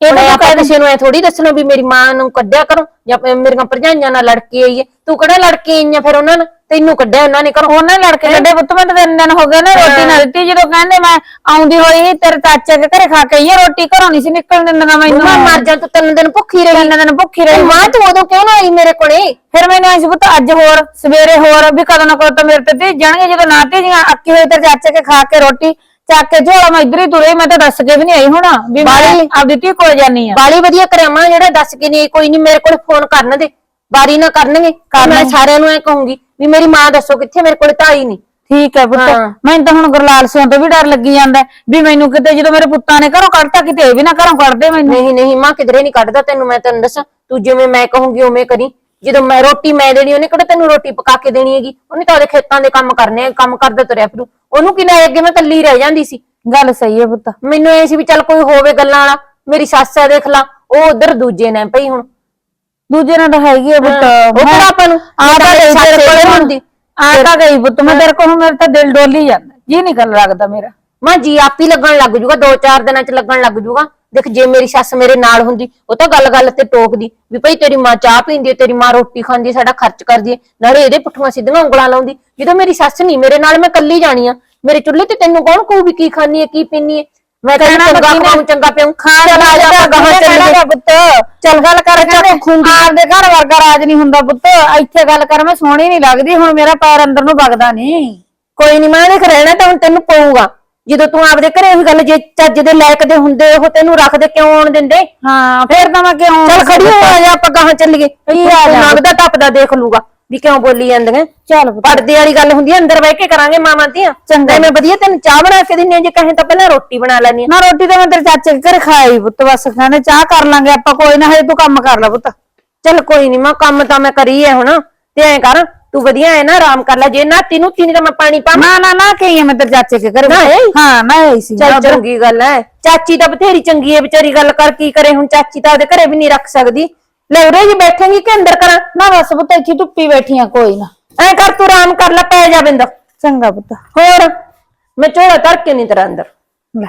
ਤਾਂ ਆਪਾਂ ਕਿਸੇ ਨੂੰ ਐ ਥੋੜੀ ਦੱਸਣਾ ਵੀ ਮੇਰੀ ਮਾਂ ਨੂੰ ਕੱਢਿਆ ਕਰੋ ਜਾਂ ਮੇਰੀਆਂ ਭਰਜਾਈਆਂ ਨਾਲ ਲੜ ਕੇ ਆਈ ਹੈ ਤੂੰ ਕਿਹੜਾ ਲੜ ਕੇ ਆਈ ਆ ਫਿਰ ਉਹਨਾਂ ਨਾਲ? ਤੈਨੂੰ ਕੱਢਿਆ ਉਹਨਾਂ ਨੇ ਕਰੋ ਉਹਨਾਂ ਲੜ ਕੇ ਕੱਢੇ ਪੁੱਤ ਮੈਂ ਤਾਂ ਤਿੰਨ ਦਿਨ ਹੋ ਗਏ ਨਾ ਰੋਟੀ ਨਾ ਦਿੱਤੀ। ਜਦੋਂ ਕਹਿੰਦੇ ਮੈਂ ਆਉਂਦੀ ਹੋਈ ਸੀ, ਤੇਰੇ ਚਾਚੇ ਦੇ ਘਰੇ ਖਾ ਕੇ ਆਈ ਆ, ਰੋਟੀ ਘਰੋਂ ਨਹੀਂ ਸੀ ਨਿਕਲਣ ਦਿੰਦੀਆਂ ਮੈਨੂੰ ਮੈਂ ਮਰ ਜਾ ਤੂੰ ਤਿੰਨ ਦਿਨ ਭੁੱਖੀ ਰਹੀ। ਤਿੰਨ ਦਿਨ ਭੁੱਖੀ ਤੇ ਰਹੀ ਮਾਂ ਤੂੰ ਉਦੋਂ ਕਿਉਂ ਨਾ ਆਈ ਮੇਰੇ ਕੋਲੇ? ਫਿਰ ਮੈਨੂੰ ਐਂ ਸੀ ਪੁੱਤ ਅੱਜ ਹੋਰ ਸਵੇਰੇ ਹੋਰ ਵੀ ਕਦੋਂ ਨਾ ਕਦੋਂ ਤਾਂ ਮੇਰੇ ਤੇ ਧੀ ਜਾਣਗੇ ਜਦੋਂ ਨਾ ਧੀਆਂ ਅੱਕੀ ਹੋਈ ਤੇ ਚਾਚੇ ਕੇ ਖਾ ਕੇ ਰੋਟੀ। ਚੱਕ ਕੇ ਝੋਲਾ ਮੈਂ ਇੱਧਰ ਹੀ ਤੁਰੇ ਮੈਂ ਤਾਂ ਦੱਸ ਕੇ ਵੀ ਨਹੀਂ ਆਈ ਹੁਣ ਵੀ ਮੈਂ ਬਾਲੀ। ਆਪਦੀ ਧੀ ਕੋਲ ਜਾਨੀ ਆ ਬਾਲੀ ਵਧੀਆ ਕਰਿਆ ਮਾਂ ਜਿਹੜਾ ਦੱਸ ਕੇ ਨਹੀਂ ਕੋਈ ਨਹੀਂ ਮੇਰੇ ਕੋਲ ਫੋਨ ਕਰਨ ਦੇ ਬਾਰੀ ਨਾ ਕਰਨਗੇ। ਮੈਂ ਸਾਰਿਆਂ ਨੂੰ ਐ ਕਹੂੰਗੀ ਵੀ ਮੇਰੀ ਮਾਂ ਦੱਸੋ ਕਿੱਥੇ ਮੇਰੇ ਕੋਲ ਤਾਂ ਆਈ ਨਹੀਂ। ਠੀਕ ਹੈ ਪੁੱਤ ਹਾਂ। ਮੈਨੂੰ ਤਾਂ ਹੁਣ ਗੁਰਲਾਲ ਸਿੰਘ ਤੋਂ ਵੀ ਡਰ ਲੱਗੀ ਜਾਂਦਾ ਹੈ ਵੀ ਮੈਨੂੰ ਕਿਤੇ ਜਦੋਂ ਮੇਰੇ ਪੁੱਤਾਂ ਨੇ ਘਰੋਂ ਕੱਢਤਾ ਕਿਤੇ ਇਹ ਵੀ ਨਾ ਘਰੋਂ ਕੱਢਦੇ ਮੈਨੂੰ। ਨਹੀਂ ਨਹੀਂ ਮਾਂ ਕਿਧਰੇ ਨਹੀਂ ਕੱਢਦਾ ਤੈਨੂੰ ਮੈਂ ਤੈਨੂੰ ਦੱਸਾਂ ਤੂੰ ਜਿਵੇਂ ਮੈਂ ਕਹੂੰਗੀ ਉਵੇਂ ਕਰੀ। ਜਦੋਂ ਮੈਂ ਰੋਟੀ ਮੈਂ ਦੇਣੀ ਉਹਨੇ ਕਿਹੜਾ ਤੈਨੂੰ ਰੋਟੀ ਪਕਾ ਕੇ ਦੇਣੀ ਹੈਗੀ? ਉਹਨੇ ਤਾਂ ਉਹਦੇ ਖੇਤਾਂ ਦੇ ਕੰਮ ਕਰਨੇ ਆ ਕੰਮ ਕਰਦਾ ਤੁਰਿਆ ਫਿਰੂ। ਉਹਨੂੰ ਕੀ ਲੈ ਅੱਗੇ ਮੈਂ ਕੱਲੀ ਰਹਿ ਜਾਂਦੀ ਸੀ? ਗੱਲ ਸਹੀ ਹੈ ਪੁੱਤ। ਮੈਨੂੰ ਐ ਸੀ ਵੀ ਚੱਲ ਕੋਈ ਹੋਵੇ ਗੱਲਾਂ ਵਾਲਾ ਮੇਰੀ ਸੱਸ ਆ ਦੇਖ ਲਾ ਉਹ ਉਧਰ ਦੂਜੇ ਨੇ ਪਈ ਹੁਣ। ਦੂਜੇ ਨਾਲ ਤਾਂ ਹੈਗੀ ਹੈ ਪੁੱਤ। ਉਹ ਕਿਹੜਾ ਆਪਾਂ ਨੂੰ? ਆ ਤਾਂ ਗਈ ਤੇਰੇ ਕੋਲ ਹੁੰਦੀ। ਆ ਤਾਂ ਗਈ ਪੁੱਤ। ਮੈਂ ਤੇਰੇ ਕੋਲ ਮੇਰੇ ਤਾਂ ਦਿਲ ਡੋਲੀ ਜਾਂਦਾ। ਜੀ ਨਹੀਂ ਗੱਲ ਲੱਗਦਾ ਮੇਰਾ। ਮਾਂ ਜੀ ਆਪੀ ਲੱਗਣ ਲੱਗ ਜੂਗਾ ਦੋ ਚਾਰ ਦਿਨਾਂ ਚ ਲੱਗਣ ਲੱਗ ਜੂਗਾ। ਦੇਖ ਜੇ ਮੇਰੀ ਸੱਸ ਮੇਰੇ ਨਾਲ ਹੁੰਦੀ ਉਹ ਤਾਂ ਗੱਲ-ਗੱਲ ਤੇ ਟੋਕਦੀ ਵੀ ਭਈ ਤੇਰੀ ਮਾਂ ਚਾਹ ਪੀਂਦੀ ਹੈ ਤੇਰੀ ਮਾਂ ਰੋਟੀ ਖਾਂਦੀ ਹੈ ਸਾਡਾ ਖਰਚ ਕਰਦੀ ਹੈ ਨਾਲੇ ਇਹਦੇ ਪੁੱਠੀਆਂ ਸਿੱਧੀਆਂ ਉਂਗਲਾਂ ਲਾਉਂਦੀ ਜਦੋਂ ਮੇਰੀ ਸੱਸ ਨਹੀਂ ਮੇਰੇ ਨਾਲ ਮੈਂ ਕੱਲੀ ਜਾਣੀ ਆ ਮੇਰੇ ਚੁੱਲ੍ਹੇ ਤੇ ਤੈਨੂੰ ਕੌਣ ਕਹੂ ਵੀ ਕੀ ਖਾਣੀ ਹੈ ਕੀ ਪੀਣੀ ਹੈ? ਮੈਂ ਤਾਂ ਕਹਿਣਾ ਚੰਗਾ ਖਾਉਂ ਚੰਗਾ ਪਿਉਂ ਖਾਣ ਚੱਲ ਆ ਜਾ ਆਪਾਂ ਗਾਹਾਂ ਚੱਲੀਏ। ਪੁੱਤ ਚੱਲ ਗੱਲ ਕਰ ਚੱਕ ਖੁੰਦੀ ਆਪਦੇ ਘਰ ਵਰਗਾ ਰਾਜ ਨਹੀਂ ਹੁੰਦਾ ਪੁੱਤ ਇੱਥੇ ਗੱਲ ਕਰ ਮੈਂ ਸੋਹਣੀ ਨਹੀਂ ਲੱਗਦੀ ਹੁਣ ਮੇਰਾ ਪੈਰ ਅੰਦਰ ਨੂੰ ਵਗਦਾ ਨਹੀਂ। ਕੋਈ ਨਹੀਂ ਮੈਂ ਦੇਖ ਰਹਿਣਾ ਤਾਂ ਹੁਣ ਤੈਨੂੰ ਪਊਗਾ। ਜਦੋਂ ਤੂੰ ਆਪਦੇ ਘਰੇ ਵੀ ਗੱਲ ਜੇ ਚੱਜ ਦੇ ਲਾਇਕ ਦੇ ਹੁੰਦੇ ਉਹ ਤੈਨੂੰ ਰੱਖਦੇ ਕਿਉਂ ਆਉਣ ਦਿੰਦੇ? ਹਾਂ ਫੇਰ ਤਾਂ ਮੈਂ ਕਿਉਂ ਚੱਲ ਖੜੀ ਹੋ ਆ ਜਾ ਆਪਾਂ ਗਾਹਾਂ ਚੱਲੀਏ। ਕੀ ਆ? ਜਾ। ਲੱਗਦਾ ਟੱਪਦਾ ਦੇਖ ਲੂਗਾ ਵੀ ਕਿਉਂ ਬੋਲੀ ਜਾਂਦੀਆਂ। ਚੱਲ ਪੁੱਤ। ਪਰਦੇ ਵਾਲੀ ਗੱਲ ਹੁੰਦੀ ਹੈ ਅੰਦਰ ਬਹਿ ਕੇ ਕਰਾਂਗੇ ਮਾਵਾਂ ਧੀਆਂ ਚੰਗਾ। ਮੈਂ ਵਧੀਆ ਤੈਨੂੰ ਚਾਹ ਬਣਾ ਕੇ ਦਿੰਨੀ ਆ ਜੇ ਕਹੇ ਤਾਂ ਪਹਿਲਾਂ ਰੋਟੀ ਬਣਾ ਲੈਣੀ ਆ। ਨਾ ਰੋਟੀ ਤਾਂ ਮੈਂ ਤੇਰੇ ਚਾਚੇ ਦੇ ਘਰ ਖਾਈ ਪੁੱਤ ਬਸ ਕਹਿੰਦੇ ਚਾਹ ਕਰ ਲਾਂਗੇ ਆਪਾਂ ਕੋਈ ਨਾ ਹਜੇ ਤੂੰ ਕੰਮ ਕਰ ਲੈ ਪੁੱਤ। ਚੱਲ ਕੋਈ ਨਹੀਂ ਮਾਂ ਕੰਮ ਤਾਂ ਮੈਂ ਕਰੀ ਹੈ ਹੁਣ ਤੇ ਐਂ ਕਰ ਤੂੰ ਵਧੀਆ ਹੈ ਨਾ ਆਰਾਮ ਕਰ ਲੈ। ਜੇ ਨੂੰ ਨਹੀਂ ਤਾਂ ਮੈਂ ਪਾਣੀ ਪਾਵਾਂ। ਨਾ ਨਾ ਨਾ ਕਹੀ ਮੈਂ ਤੇਰੇ ਚਾਚੇ ਕੇ ਘਰ। ਨਾ ਆਈ? ਹਾਂ ਨਾ ਆਈ ਸੀ। ਚੱਲ ਨਾ ਉੱਧਰ। ਚੰਗੀ ਗੱਲ ਹੈ ਚਾਚੀ ਤਾਂ ਬਥੇਰੀ ਚੰਗੀ ਹੈ ਵਿਚਾਰੀ ਗੱਲ ਕਰ ਕੀ ਕਰੇ ਹੁਣ। ਚਾਚੀ ਤਾਂ ਉਹਦੇ ਘਰੇ ਵੀ ਨਹੀਂ ਰੱਖ ਸਕਦੀ। ਲੈ ਉਰੇ ਜੀ ਬੈਠੇਂਗੀ ਕਿ ਅੰਦਰ ਕਰਾਂ? ਨਾ ਬਸ ਪੁੱਤ ਇੱਥੇ ਧੁੱਪੀ ਬੈਠੀ ਆ ਕੋਈ ਨਾ। ਐਂ ਕਰ ਤੂੰ ਆਰਾਮ ਕਰ ਲੈ ਪੈ ਜਾ ਬਿੰਦ ਚੰਗਾ ਪੁੱਤ। ਹੋਰ? ਮੈਂ ਝੋਲਾ ਧਰ ਕੇ ਨਹੀਂ ਤੇਰਾ ਅੰਦਰ। ਲੈ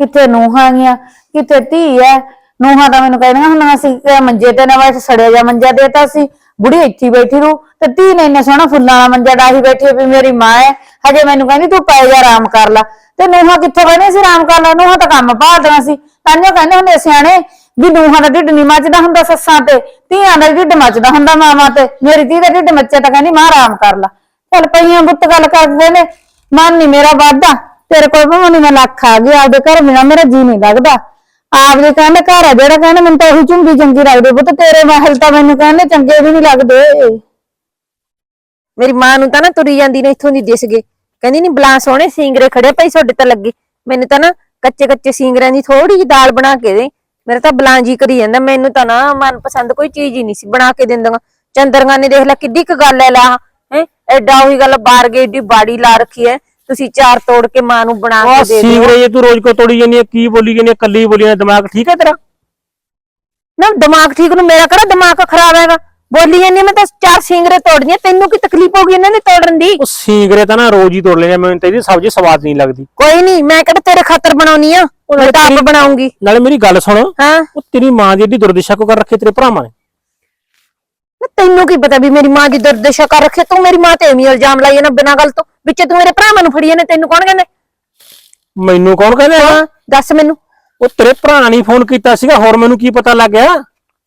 ਕਿਤੇ ਨੂੰਹਾਂ ਗੀਆਂ ਕਿਤੇ ਧੀ ਐ? ਨੂੰਹਾਂ ਤਾਂ ਮੈਨੂੰ ਕਹਿੰਦੀਆਂ ਹੁੰਦੀਆਂ ਸੀ ਕਿ ਮੰਜੇ ਤੇ ਨਾ ਬੈਠ ਸੜਿਆ ਜਾ ਮੰਜਾ ਦੇਤਾ ਸੀ। ਬੁੜੀ ਇੱਥੇ ਹੀ ਬੈਠੀ ਰੂ ਤੇ ਧੀ ਨੇ ਇੰਨਾ ਸੋਹਣਾ ਫੁੱਲਾਂ ਵਾਲਾ ਮੰਜਾ ਡਾਹੀ ਬੈਠੀ ਆ ਵੀ ਮੇਰੀ ਮਾਂ ਐ ਹਜੇ ਮੈਨੂੰ ਕਹਿੰਦੀ ਤੂੰ ਪੈ ਜਾ, ਆਰਾਮ ਕਰ ਲੈ। ਤੇ ਨੂਹਾਂ ਕਿੱਥੋਂ ਕਹਿੰਦੇ ਸੀ ਆਰਾਮ ਕਰ ਲੈ? ਨੂਹਾਂ ਤਾਂ ਕੰਮ ਭਾਲਦੀਆਂ ਸੀ। ਤਾਂਿਓ ਕਹਿੰਦੇ ਹੁੰਦੇ ਸਿਆਣੇ ਵੀ ਨੂਹਾਂ ਦਾ ਢਿੱਡ ਨਹੀਂ ਮੱਚਦਾ ਹੁੰਦਾ ਸੱਸਾਂ ਤੇ, ਧੀਆਂ ਦਾ ਢਿੱਡ ਮੱਚਦਾ ਹੁੰਦਾ ਮਾਵਾਂ ਤੇ। ਮੇਰੀ ਧੀ ਦਾ ਢਿੱਡ ਮੱਚਿਆ ਤਾਂ ਕਹਿੰਦੀ ਮਾਂ ਆਰਾਮ ਕਰ ਲੈ। ਚੱਲ ਪਈਆਂ ਬੁੱਤ ਗੱਲ ਕਰਦੇ ਨੇ। ਮਨ ਨਹੀਂ ਮੇਰਾ ਵਾਦਾ ਤੇਰੇ ਕੋਲ ਭਾਵੇਂ ਨੀ ਮੈਂ ਲੱਖ ਆ ਗਿਆ, ਆਪਦੇ ਘਰ ਬਿਨਾ ਮੇਰਾ ਜੀ ਨਹੀਂ ਲੱਗਦਾ। ਆਪਦੇ ਕਹਿੰਦੇ ਘਰ ਆ, ਜਿਹੜਾ ਕਹਿੰਦੇ ਮੈਨੂੰ ਤਾਂ ਉਹੀ ਝੁੰਗੀ ਚੰਗੀ ਲੱਗਦੀ ਪੁੱਤ, ਤੇਰੇ ਮਹਿਲ ਤਾਂ ਮੈਨੂੰ ਕਹਿੰਦੇ ਚੰਗੇ ਵੀ ਨਹੀਂ ਲੱਗਦੇ। ਮੇਰੀ ਮਾਂ ਨੂੰ ਤਾਂ ਨਾ ਤੁਰੀ ਜਾਂਦੀ ਨੇ ਇੱਥੋਂ ਦੀ ਦਿਸ ਗਏ ਕਹਿੰਦੀ ਨਹੀਂ ਬਲਾ ਸੋਹਣੇ ਸਿੰਗਰੇ ਖੜੇ ਪਈ ਤੁਹਾਡੇ ਤਾਂ ਲੱਗੇ। ਮੈਨੂੰ ਤਾਂ ਨਾ ਕੱਚੇ ਕੱਚੇ ਸਿੰਗਰਾਂ ਦੀ ਥੋੜੀ ਜਿਹੀ ਦਾਲ ਬਣਾ ਕੇ ਦੇ। ਮੇਰਾ ਤਾਂ ਬਲਾਂਜੀ ਕਰੀ ਜਾਂਦਾ। ਮੈਨੂੰ ਤਾਂ ਨਾ ਮਨਪਸੰਦ ਕੋਈ ਚੀਜ਼ ਹੀ ਨਹੀਂ ਸੀ ਬਣਾ ਕੇ ਦਿੰਦਾ ਚੰਦਰਗਾ ਨੇ ਦੇਖ ਲੈ, ਕਿੱਡੀ ਕੁ ਗੱਲ ਹੈ ਲਾ। ਹੈ? ਐਡਾ ਉਹੀ ਗੱਲ ਬਾਰ ਗਏ ਏਡੀ ਬਾੜੀ ਲਾ ਰੱਖੀ ਹੈ ਤੁਸੀਂ ਚਾਰ ਤੋੜ ਕੇ ਮਾਂ ਨੂੰ ਬਣਾ ਕੇ ਦੇ ਦਿਓ। ਸੀਵਰੇਜ ਤੂੰ ਰੋਜ਼ ਕੋ ਤੋੜੀ ਜਾਂਦੀ ਹੈ? ਕੀ ਬੋਲੀ ਜਾਂਦੀ ਹੈ? ਕੱਲੀ ਬੋਲੀ ਜਾਂਦੀ ਦਿਮਾਗ ਠੀਕ ਹੈ ਤੇਰਾ? ਨਾ ਦਿਮਾਗ ਠੀਕ ਨੂੰ ਮੇਰਾ ਕਿਹੜਾ ਦਿਮਾਗ ਖਰਾਬ ਹੈਗਾ? ਬੋਲੀ ਜਾਂਦੀ ਮੈਂ ਤਾਂ ਚਾਰ ਸਿੰਗਰੇ ਤੋੜਦੀਆਂ ਤੈਨੂੰ ਕੀ ਤਕਲੀਫ ਹੋ ਗਈ ਇਹਨਾਂ ਨੇ ਤੋੜਨ ਦੀ? ਉਹ ਸੀਂਗਰੇ ਤਾਂ ਨਾ ਰੋਜ਼ ਹੀ ਤੋੜ ਲੈਣੇ ਮੈਨੂੰ ਤਾਂ ਇਹਦੀ ਸਬਜ਼ੀ ਸਵਾਦ ਨਹੀਂ ਲੱਗਦੀ। ਕੋਈ ਨਹੀਂ ਮੈਂ ਕਿਹੜਾ ਤੇਰੇ ਖਾਤਰ ਬਣਾਉਣੀ ਆ? ਮੈਂ ਤਾਂ ਆਪ ਬਣਾਉਂਗੀ। ਨਾਲੇ ਮੇਰੀ ਗੱਲ ਸੁਣ। ਹਾਂ। ਉਹ ਤੇਰੀ ਮਾਂ ਦੀ ਏਡੀ ਦੁਰਦਸ਼ਾ ਕੋ ਕਰ ਰੱਖੀ ਤੇਰੇ ਭਰਾਵਾਂ ਨੇ? ਨਾ ਤੈਨੂੰ ਕੀ ਪਤਾ ਵੀ ਮੇਰੀ ਮਾਂ ਦੀ ਦੁਰਦਸ਼ਾ ਕਰ ਰੱਖੇ ਤੂੰ ਮੇਰੀ ਮਾਂ ਤੇ ਐਵੇਂ ਇਲਜ਼ਾਮ ਲਾਈ ਨਾ ਬਿਨਾਂ ਗੱਲ ਤੋਂ। ਵਿੱਚ ਤੂੰ ਮੇਰੇ ਭਰਾਵਾਂ ਨੂੰ ਫੜੀ ਨੇ ਤੈਨੂੰ ਕੌਣ ਕਹਿੰਦਾ? ਮੈਨੂੰ ਕੌਣ ਕਹਿੰਦਾ? ਹਾਂ ਦੱਸ ਮੈਨੂੰ। ਉਹ ਤੇਰੇ ਭਰਾ ਨੇ ਫੋਨ ਕੀਤਾ ਸੀਗਾ ਹੋਰ ਮੈਨੂੰ ਕੀ ਪਤਾ ਲੱਗ ਗਿਆ?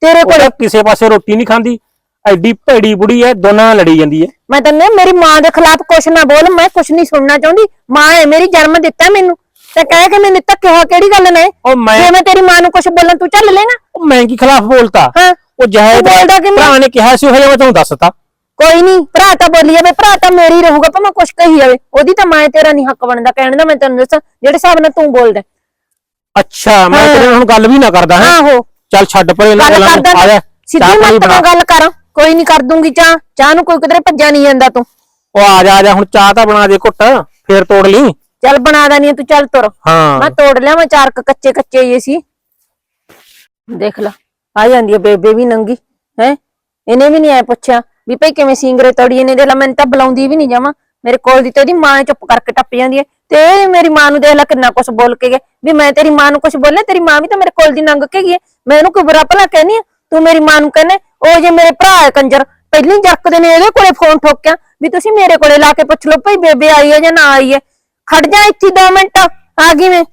ਤੇਰੇ ਕੋਲ ਕਿਸੇ ਪਾਸੇ ਰੋਟੀ ਨਹੀਂ ਖਾਂਦੀ ਐਡੀ ਭੈੜੀ ਬੁੜੀ ਐ ਦੋਨਾਂ ਲੜੀ ਜਾਂਦੀ ਐ। ਮੈਂ ਤੈਨੂੰ ਮੇਰੀ ਮਾਂ ਦੇ ਖਿਲਾਫ ਕੁਛ ਨਾ ਬੋਲ ਮੈਂ ਕੁਛ ਨਹੀਂ ਸੁਣਨਾ ਚਾਹੁੰਦੀ। ਮਾਂ ਹੈ ਮੇਰੀ ਜਨਮ ਦਿੱਤਾ ਮੈਨੂੰ। ਤੇ ਕਹਿ ਕੇ ਮੈਨੂੰ ਧੱਕੇ ਹੋ ਕਿਹੜੀ ਗੱਲ ਨੇ? ਉਹ ਮੈਂ ਜੇ ਮੈਂ ਤੇਰੀ ਮਾਂ ਨੂੰ ਕੁਛ ਬੋਲਾਂ ਤੂੰ ਚੱਲ ਲੇਗਾ। ਮੈਂ ਕੀ ਖਿਲਾਫ ਬੋਲਤਾ? ਹਾਂ। ਉਹ ਜਹੇ? ਭਰਾ ਨੇ ਕਿਹਾ ਸੀ ਉਹ ਜਿਹਾ ਮੈਂ ਤੁਹਾਨੂੰ ਦੱਸਤਾ। ਕੋਈ ਨਹੀਂ ਭਰਾ ਤਾਂ ਬੋਲੀ ਜਾਵੇ ਭਰਾ ਤਾਂ ਮੇਰੀ ਰਹੂਗਾ ਭਾਵੇਂ ਕੁਛ ਕਹੀ ਜਾਵੇ। ਉਹਦੀ ਤਾਂ ਮਾਂ ਤੇਰਾ ਨਹੀਂ ਹੱਕ ਬਣਦਾ ਕਹਿਣ ਦਾ ਮੈਂ ਤੈਨੂੰ ਦੱਸਾਂ ਜਿਹੜੇ ਹਿਸਾਬ ਨਾਲ ਤੂੰ ਬੋਲਦਾ ਅੱਛਾ ਮੈਂ ਹਾਂ। ਤੇਰੇ ਨਾਲ ਹੁਣ ਗੱਲ ਵੀ ਨਾ ਕਰਦਾ ਹੈ? ਆਹੋ। ਚੱਲ ਛੱਡ ਪਰੇ ਇਹਨਾਂ ਗੱਲ ਗੱਲਾਂ ਨੂੰ ਕਰਦਾ ਆ ਜਾ ਸਿੱਧੀ ਚਾਹ ਪਾਣੀ ਮੱਤ ਬਣਾ। ਨਾਲ ਗੱਲ ਕਰ ਕੋਈ ਨਹੀਂ ਕਰ ਦੂੰਗੀ ਚਾਹ ਚਾਹ ਨੂੰ ਕੋਈ ਕਿਧਰੇ ਭੱਜਾ ਨਹੀਂ ਜਾਂਦਾ ਤੂੰ। ਉਹ ਆ ਜਾ ਆ ਜਾ ਹੁਣ ਚਾਹ ਤਾਂ ਬਣਾ ਦੇ ਘੁੱਟ ਫੇਰ ਤੋੜ ਲਈ। ਚੱਲ ਬਣਾ ਦੇਣੀ ਤੂੰ ਚੱਲ ਤੁਰ। ਹਾਂ। ਮੈਂ ਤੋੜ ਲਿਆ ਮੈਂ ਚਾਰ ਕੁ ਕੱਚੇ ਕੱਚੇ ਜੇ ਸੀ। ਦੇਖ ਲਾ ਆ ਜਾਂਦੀ ਹੈ ਬੇਬੇ ਵੀ ਨੰਗੀ ਹੈ? ਇਹਨੇ ਵੀ ਨਹੀਂ ਐ ਪੁੱਛਿਆ। ਵੀ ਭਾਈ ਕਿਵੇਂ ਸਿੰਗਰੇ ਤੋੜੀਏ ਇਹਨੇ ਦੇਖ ਲਾ ਮੈਨੂੰ ਤਾਂ ਬੁਲਾਉਂਦੀ ਵੀ ਨਹੀਂ ਜਾਵਾਂ ਮੇਰੇ ਕੋਲ ਦੀ ਤੇ ਉਹਦੀ ਮਾਂ ਚੁੱਪ ਕਰਕੇ ਟੱਪ ਜਾਂਦੀ ਹੈ। ਤੇ ਇਹ ਮੇਰੀ ਮਾਂ ਨੂੰ ਦੇਖ ਲੈ ਕਿੰਨਾ ਕੁਛ ਬੋਲ ਕੇ ਗਏ ਵੀ ਮੈਂ ਤੇਰੀ ਮਾਂ ਨੂੰ ਕੁਛ ਬੋਲਿਆ, ਤੇਰੀ ਮਾਂ ਵੀ ਤਾਂ ਮੇਰੇ ਕੋਲ ਦੀ ਨੰਗ ਕੇ ਗਈ ਹੈ। ਮੈਂ ਉਹਨੂੰ ਕੋਈ ਬੁਰਾ ਭਲਾ ਕਹਿਨੀ ਆ ਤੂੰ ਮੇਰੀ ਮਾਂ ਨੂੰ ਕਹਿੰਨੇ ਉਹ ਜੇ ਮੇਰੇ ਭਰਾ ਹੈ ਕੰਜਰ, ਪਹਿਲੀ ਜਰਕਦੇ ਨੇ ਇਹਦੇ ਕੋਲੇ ਫੋਨ ਠੋਕਿਆ ਵੀ ਤੁਸੀਂ ਮੇਰੇ ਕੋਲੇ ਲਾ ਕੇ ਪੁੱਛ ਲਓ, ਭਾਈ ਬੇਬੇ ਆਈ ਹੈ ਜਾਂ ਨਾ ਆਈ ਹੈ? ਖੜ ਜਾ ਇੱਥੇ 2 ਮਿੰਟ, ਆ ਗਈ ਮੈਂ।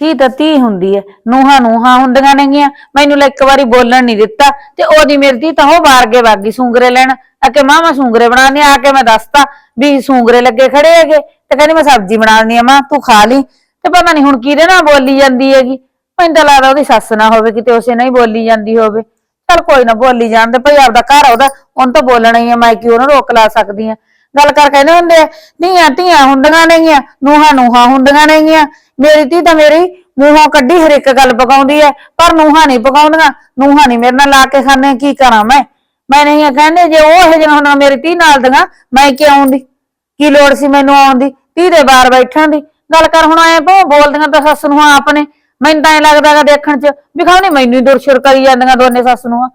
ਧੀ ਤਾਂ ਧੀ ਹੁੰਦੀ ਐ, ਨੂਹਾਂ ਨੂਹਾਂ ਹੁੰਦੀਆਂ ਨੇਗੀਆਂ, ਮੈਨੂੰ ਲੈ ਇੱਕ ਵਾਰੀ ਬੋਲਣ ਨਹੀਂ ਦਿੱਤਾ ਤੇ ਉਹਦੀ ਮੇਰੀ ਧੀ ਤਾਂ ਉਹ ਬਾਰ ਕੇ ਵਾਗੀ ਸੂੰਗਰੇ ਲੈਣ, ਆ ਕੇ ਮੈਂ ਸੂੰਗਰੇ ਬਣਾਉਣੇ ਆ ਕੇ ਮੈਂ ਦੱਸਤਾ ਵੀ ਸੂੰਗਰੇ ਲੱਗੇ ਖੜੇ ਹੈਗੇ ਤੇ ਕਹਿੰਦੀ ਮੈਂ ਸਬਜ਼ੀ ਬਣਾਉਣੀ ਆ, ਮਾਂ ਤੂੰ ਖਾ ਲਈ ਤੇ ਪਤਾ ਨਹੀਂ ਹੁਣ ਕਿਹਦੇ ਨਾਲ ਬੋਲੀ ਜਾਂਦੀ ਹੈਗੀ, ਮੈਨੂੰ ਤਾਂ ਲੱਗਦਾ ਉਹਦੀ ਸੱਸ ਨਾ ਹੋਵੇ, ਕਿਤੇ ਉਸੇ ਨਾਲ ਹੀ ਬੋਲੀ ਜਾਂਦੀ ਹੋਵੇ। ਚਲ ਕੋਈ ਨਾ, ਬੋਲੀ ਜਾਣ ਦੇ, ਭਈ ਆਪਦਾ ਘਰ ਆ ਉਹਦਾ, ਉਹਨੂੰ ਤਾਂ ਬੋਲਣਾ ਹੀ ਆ, ਮੈਂ ਕੀ ਉਹਨੂੰ ਰੋਕ ਲਾ ਸਕਦੀ ਆ। ਗੱਲ ਕਰ ਕਹਿੰਦੇ ਹੁੰਦੇ ਆ, ਧੀਆਂ ਧੀਆਂ ਹੁੰਦੀਆਂ ਨੇਗੀਆਂ ਨੂਹਾਂ ਨੂਹਾਂ ਹੁੰਦੀਆਂ ਨੇਗੀਆਂ। ਮੇਰੀ ਧੀ ਤਾਂ ਮੇਰੀ ਮੂੰਹੋਂ ਕੱਢੀ ਹਰ ਇੱਕ ਗੱਲ ਪਕਾਉਂਦੀ ਐ ਪਰ ਨੂਹਾਂ ਨਹੀਂ ਪਕਾਉਂਦੀਆਂ। ਨੂਹਾਂ ਨਹੀਂ ਮੇਰੇ ਨਾਲ ਲਾ ਕੇ ਖਾਣੇ ਕੀ ਕਰਾਂ ਮੈਂ? ਮੈਂ ਨਹੀਂ ਆ ਕਹਿੰਦੇ ਜੇ ਉਹ ਇਹ ਜਿਹਾ ਹੁਣ ਮੇਰੀ ਧੀ ਨਾਲ ਦੀਆਂ ਮੈਂ ਕਿ ਆਉਂਦੀ? ਕੀ ਲੋੜ ਸੀ ਮੈਨੂੰ ਆਉਣ ਦੀ? ਧੀ ਦੇ ਬਾਹਰ ਬੈਠਣ ਦੀ। ਗੱਲ ਕਰ ਹੁਣ ਐ ਭੋ ਬੋਲਦੀਆਂ ਤਾਂ ਸੱਸ ਨੂੰ ਆਪ ਨੇ। ਮੈਨੂੰ ਤਾਂ ਐ ਲੱਗਦਾ ਹੈਗਾ ਦੇਖਣ ਚ ਵੀ ਖਾਣੀ ਮੈਨੂੰ ਹੀ ਦੁਰਸ਼ੁਰ ਕਰੀ ਜਾਂਦੀਆਂ ਦੋਨੇ ਸੱਸ ਨੂੰ।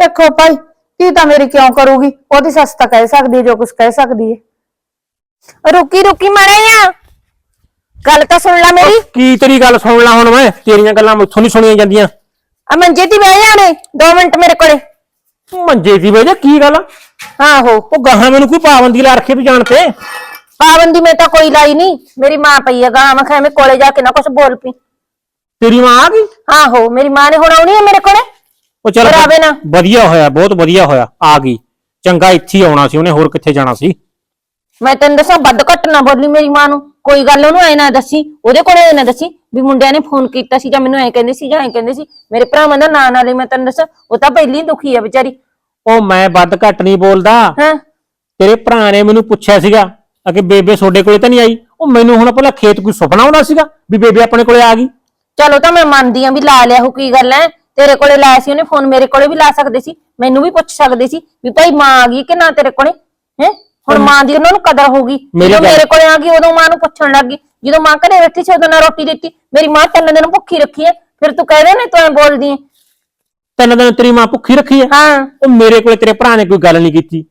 ਦੇਖੋ ਭਾਈ ਧੀ ਤਾਂ ਮੇਰੀ ਕਿਉਂ ਕਰੂਗੀ? ਉਹਦੀ ਸੱਸ ਤਾਂ ਕਹਿ ਸਕਦੀ ਹੈ ਜੋ ਕੁਝ ਕਹਿ ਸਕਦੀ ਹੈ। ਰੁਕੀ ਰੁਕੀ ਮਾੜਾ ਆ ਗੱਲ ਤਾਂ ਸੁਣ ਲੈ ਮੇਰੀ। ਕੀ ਤੇਰੀ ਗੱਲ ਸੁਣ ਲਾ ਹੁਣ ਮੈਂ? ਤੇਰੀਆਂ ਗੱਲਾਂ ਮੈਥੋਂ ਨਹੀਂ ਸੁਣੀਆਂ ਜਾਂਦੀਆਂ। ਆ ਮੰਜੇ ਤੇ ਬਹਿ ਜਾਣੇ 2 ਮਿੰਟ ਮੇਰੇ ਕੋਲੇ। ਮੰਜੇ ਦੀ ਵਜ੍ਹਾ ਕੀ ਗੱਲ ਆ? ਆਹੋ। ਉਹ ਗਾਹਾਂ ਮੈਨੂੰ ਕੋਈ ਪਾਬੰਦੀ ਲਾ ਰੱਖੀ ਤੂੰ ਜਾਣ ਤੇ। ਪਾਬੰਦੀ ਮੈਂ ਤਾਂ ਕੋਈ ਲਾਈ ਨਹੀਂ। ਮੇਰੀ ਮਾਂ ਪਈ ਆ ਗਾਂ ਮੈਂ ਕਿਹਾ ਮੈਂ ਕੋਲੇ ਜਾ ਕੇ ਨਾ ਕੁਝ ਬੋਲ ਪਈ। ਤੇਰੀ ਮਾਂ ਆ ਗਈ? ਆਹੋ ਮੇਰੀ ਮਾਂ ਨੇ ਹੁਣ ਆਉਣੀ ਹੈ ਮੇਰੇ ਕੋਲੇ? ਉਹ ਚੱਲ ਆਵੇ ਨਾ। ਵਧੀਆ ਹੋਇਆ ਬਹੁਤ ਵਧੀਆ ਹੋਇਆ ਆ ਗਈ। ਚੰਗਾ ਇੱਥੇ ਹੀ ਆਉਣਾ ਸੀ ਉਹਨੇ ਹੋਰ ਕਿੱਥੇ ਜਾਣਾ ਸੀ? ਮੈਂ ਤੈਨੂੰ ਦੱਸਾਂ ਵੱਧ ਘੱਟ ਨਾ ਬੋਲੀ ਮੇਰੀ ਮਾਂ ਨੂੰ। ਕੋਈ ਗੱਲ ਉਹਨੂੰ ਐ ਨਾ ਦੱਸੀ ਉਹਦੇ ਕੋਲੇ ਐ ਨਾ ਦੱਸੀ ਵੀ ਮੁੰਡਿਆਂ ਨੇ ਫੋਨ ਕੀਤਾ ਸੀ ਜਾਂ ਮੈਨੂੰ ਐ ਕਹਿੰਦੇ ਸੀ ਜਾਂ ਐ ਕਹਿੰਦੇ ਸੀ। ਮੇਰੇ ਭਰਾਵਾਂ ਦਾ ਨਾਂ ਨਾਲੇ ਮੈਂ ਤੈਨੂੰ ਦੱਸਾਂ ਉਹ ਤਾਂ ਪਹਿਲੀ ਹੀ ਦੁਖੀ ਆ ਵਿਚਾਰੀ। ਉਹ ਮੈਂ ਵੱਧ ਘੱਟ ਨਹੀਂ ਬੋਲਦਾ। ਹਾਂ। ਤੇਰੇ ਭਰਾ ਨੇ ਮੈਨੂੰ ਪੁੱਛਿਆ ਸੀਗਾ ਕਿ ਬੇਬੇ ਤੁਹਾਡੇ ਕੋਲੇ ਤਾਂ ਨਹੀਂ ਆਈ? ਉਹ ਮੈਨੂੰ ਹੁਣ ਪਹਿਲਾਂ ਖੇਤ ਕੋਈ ਸੁਪਨਾ ਆਉਂਦਾ ਸੀਗਾ ਵੀ ਬੇਬੇ ਆਪਣੇ ਕੋਲੇ ਆ ਗਈ। ਚਲੋ ਤਾਂ ਮੈਂ ਮੰਨਦੀ ਆ ਵੀ ਲਾ ਲਿਆ ਹੋ ਕੀ ਗੱਲ ਐ। ਤੇਰੇ ਕੋਲੇ ਲਾਇਆ ਸੀ ਉਹਨੇ ਫੋਨ ਮੇਰੇ ਕੋਲੇ ਵੀ ਲਾ ਸਕਦੇ ਸੀ ਮੈਨੂੰ ਵੀ ਪੁੱਛ ਸਕਦੇ ਸੀ ਵੀ ਭਾਈ ਮਾਂ ਆ ਗਈ ਕਿ ਨਾ ਤੇਰੇ ਕੋਲੇ? ਹੈ? ਹੁਣ ਮਾਂ ਦੀ ਉਹਨਾਂ ਨੂੰ ਕਦਰ ਮੇਰੀ ਜਦੋਂ ਮੇਰੇ ਕੋਲੇ ਆ ਗਈ ਉਦੋਂ ਮਾਂ ਨੂੰ ਪੁੱਛਣ ਲੱਗ ਗਈ। ਜਦੋਂ ਮਾਂ ਘਰੇ ਬੈਠੀ ਸੀ ਉਦੋਂ ਨਾ ਰੋਟੀ ਦਿੱਤੀ। ਮੇਰੀ ਮਾਂ ਤਿੰਨ ਦਿਨ ਭੁੱਖੀ ਰੱਖੀ ਐ ਫਿਰ ਤੂੰ ਕਹਿ ਦੇ ਨੇ ਤੂੰ ਐਂ ਬੋਲਦੀ ਐ ਤਿੰਨ ਦਿਨ ਤੇਰੀ ਮਾਂ ਭੁੱਖੀ ਰੱਖੀ ਹੈ? ਹਾਂ। ਉਹ ਮੇਰੇ ਕੋਲੇ ਤੇਰੇ ਭਰਾ ਨੇ ਕੋਈ ਗੱਲ ਨਹੀਂ ਕੀਤੀ।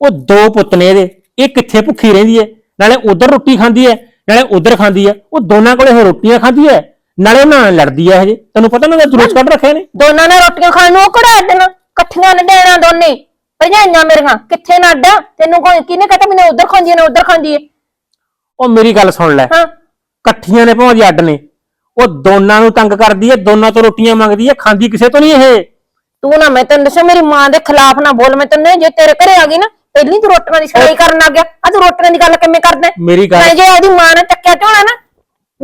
ਉਹ ਦੋ ਪੁੱਤ ਨੇ ਇਹਦੇ। ਇਹ ਕਿੱਥੇ ਭੁੱਖੀ ਰਹਿੰਦੀ ਹੈ? ਨਾਲੇ ਉਧਰ ਰੋਟੀ ਖਾਂਦੀ ਹੈ ਨਾਲੇ ਉਧਰ ਖਾਂਦੀ ਹੈ। ਉਹ ਦੋਨਾਂ ਕੋਲੇ ਉਹ ਰੋਟੀਆਂ ਖਾਂਦੀ ਹੈ? ਨਾਲੇ ਉਹਨਾਂ ਨਾਲ ਲੜਦੀ ਹੈ ਹਜੇ ਤੈਨੂੰ ਪਤਾ ਨਾ ਜਰੂਰ ਕੱਢ ਰੱਖਿਆ ਨੇ ਦੋਨਾਂ ਨੇ ਰੋਟੀਆਂ ਖਾਣ ਨੂੰ ਉਹ ਅੱਡਣਾ ਇਕੱਠੀਆਂ ਨੇ ਦੇਣਾ ਦੋਨੇ। ਭਜਾਈਆਂ ਮੇਰੀਆਂ। ਕਿੱਥੇ ਨਾ ਅੱਡਾ ਤੈਨੂੰ ਕੋਈ ਕਿਹਨੇ ਕਹਤਾ ਮੈਨੂੰ ਉਧਰ ਖਾਂਦੀ ਨਾ ਉਧਰ ਖਾਂਦੀ ਐ ਉਹ ਮੇਰੀ ਗੱਲ ਸੁਣ ਲੈ। ਹਾਂ। ਇਕੱਠੀਆਂ ਨੇ ਭਾਵੇਂ ਜੀ ਅੱਡ ਨੇ। ਉਹ ਦੋਨਾਂ ਨੂੰ ਤੰਗ ਕਰਦੀ ਹੈ ਦੋਨਾਂ ਤੋਂ ਰੋਟੀਆਂ ਮੰਗਦੀ ਹੈ ਖਾਂਦੀ ਕਿਸੇ ਤੋਂ ਨਹੀਂ ਇਹ। ਤੂੰ ਨਾ ਮੈਂ ਤੈਨੂੰ ਦੱਸਾਂ ਮੇਰੀ ਮਾਂ ਦੇ ਖਿਲਾਫ ਨਾ ਬੋਲ। ਮੈਂ ਤੈਨੂੰ ਜੇ ਤੇਰੇ ਘਰੇ ਆ ਗਈ ਨਾ ਪਹਿਲੀ ਤੂੰ ਰੋਟੀਆਂ ਦੀ ਸੜਾਈ ਕਰਨ ਲੱਗ ਗਿਆ। ਆ ਤੂੰ ਰੋਟੀਆਂ ਦੀ ਗੱਲ ਕਿਵੇਂ ਕਰਦਾ? ਮੇਰੀ ਗੱਲ ਜੇ ਉਹਦੀ ਮਾਂ ਨੇ ਚੱਕਿਆ ਝੋਲਾ ਨਾ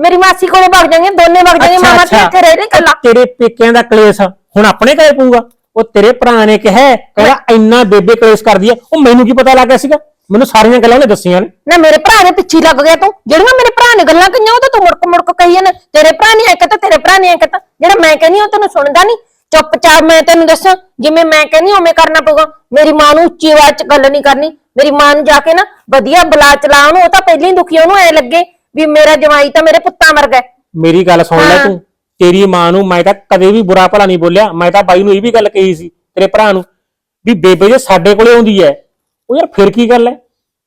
ਮੇਰੀ ਮਾਸੀ ਕੋਲੇ ਵਗ ਜਾਣਗੇ ਦੋਨੇ ਵਗ ਜਾਣਗੇ ਮਾਮਾ ਤੇ ਇੱਥੇ ਰਹਿ ਨਹੀਂ ਕੱਲਾ ਤੇਰੇ ਪੇਕਿਆਂ ਦਾ ਕਲੇਸ਼ ਹੁਣ ਆਪਣੇ ਘਰੇ ਪਊਗਾ। ਉਹ ਤੇਰੇ ਭਰਾ ਨੇ ਕਿਹਾ ਕਹਿੰਦਾ ਇੰਨਾ ਬੇਬੇ ਕਲੇਸ਼ ਕਰਦੀ ਹੈ ਉਹ ਮੈਨੂੰ ਕੀ ਪਤਾ ਲੱਗ ਗਿਆ ਸੀਗਾ? ਮੈਨੂੰ ਸਾਰੀਆਂ ਗੱਲਾਂ ਉਹਨੇ ਦੱਸੀਆਂ ਨੇ। ਨਾ ਮੇਰੇ ਭਰਾ ਦੇ ਪਿੱਛੇ ਲੱਗ ਗਿਆ ਤੂੰ। ਜਿਹੜੀਆਂ ਮੇਰੇ ਭਰਾ ਨੇ ਗੱਲਾਂ ਕਹੀਆਂ ਉਹ ਤਾਂ ਤੂੰ ਮੁੜਕ ਮੁੜਕ ਕਹੀ ਜਾਂਦਾ। ਤੇਰੇ ਭਰਾ ਨੇ ਤਾਂ ਤੇਰੇ ਭਰਾ ਨੇ ਤਾਂ ਜਿਹੜਾ ਮੈਂ ਕਹਿੰਦੀ ਉਹ ਤੈਨੂੰ ਸੁਣਦਾ ਨਹੀਂ ਚੁੱਪਚਾਪ ਮੈਂ ਤੈਨੂੰ ਦੱਸਾਂ ਜਿਵੇਂ ਮੈਂ ਕਹਿੰਦੀ ਉਵੇਂ ਕਰਨਾ ਪਊਗਾ। ਮੇਰੀ ਮਾਂ ਨੂੰ ਉੱਚੀ ਆਵਾਜ਼ 'ਚ ਗੱਲ ਨਹੀਂ ਕਰਨੀ। ਮੇਰੀ ਮਾਂ ਨੂੰ ਜਾ ਕੇ ਨਾ ਵਧੀਆ ਬੁਲਾ ਚਲਾ ਉਹਨੂੰ ਉਹ ਤਾਂ ਪਹਿਲਾਂ ਹੀ ਦੁਖੀ ਉਹਨੂੰ ਐ ਲੱਗੇ। ਵੀ ਮੇਰਾ ਜਵਾਈ ਤਾਂ ਮੇਰੇ ਪੁੱਤਾਂ ਵਰਗਾ ਹੈ। ਮੇਰੀ ਗੱਲ ਸੁਣ ਲੈ ਹਾਂ। ਤੂੰ। ਤੇਰੀ ਮਾਂ ਨੂੰ ਮੈਂ ਤਾਂ ਕਦੇ ਵੀ ਬੁਰਾ ਭਲਾ ਨਹੀਂ ਬੋਲਿਆ। ਮੈਂ ਤਾਂ ਬਾਈ ਨੂੰ ਇਹ ਵੀ ਗੱਲ ਕਹੀ ਸੀ ਤੇਰੇ ਭਰਾ ਨੂੰ ਵੀ ਬੇਬੇ ਜੇ ਸਾਡੇ ਕੋਲੇ ਆਉਂਦੀ ਹੈ ਉਹ ਯਾਰ ਫਿਰ ਕੀ ਗੱਲ ਹੈ?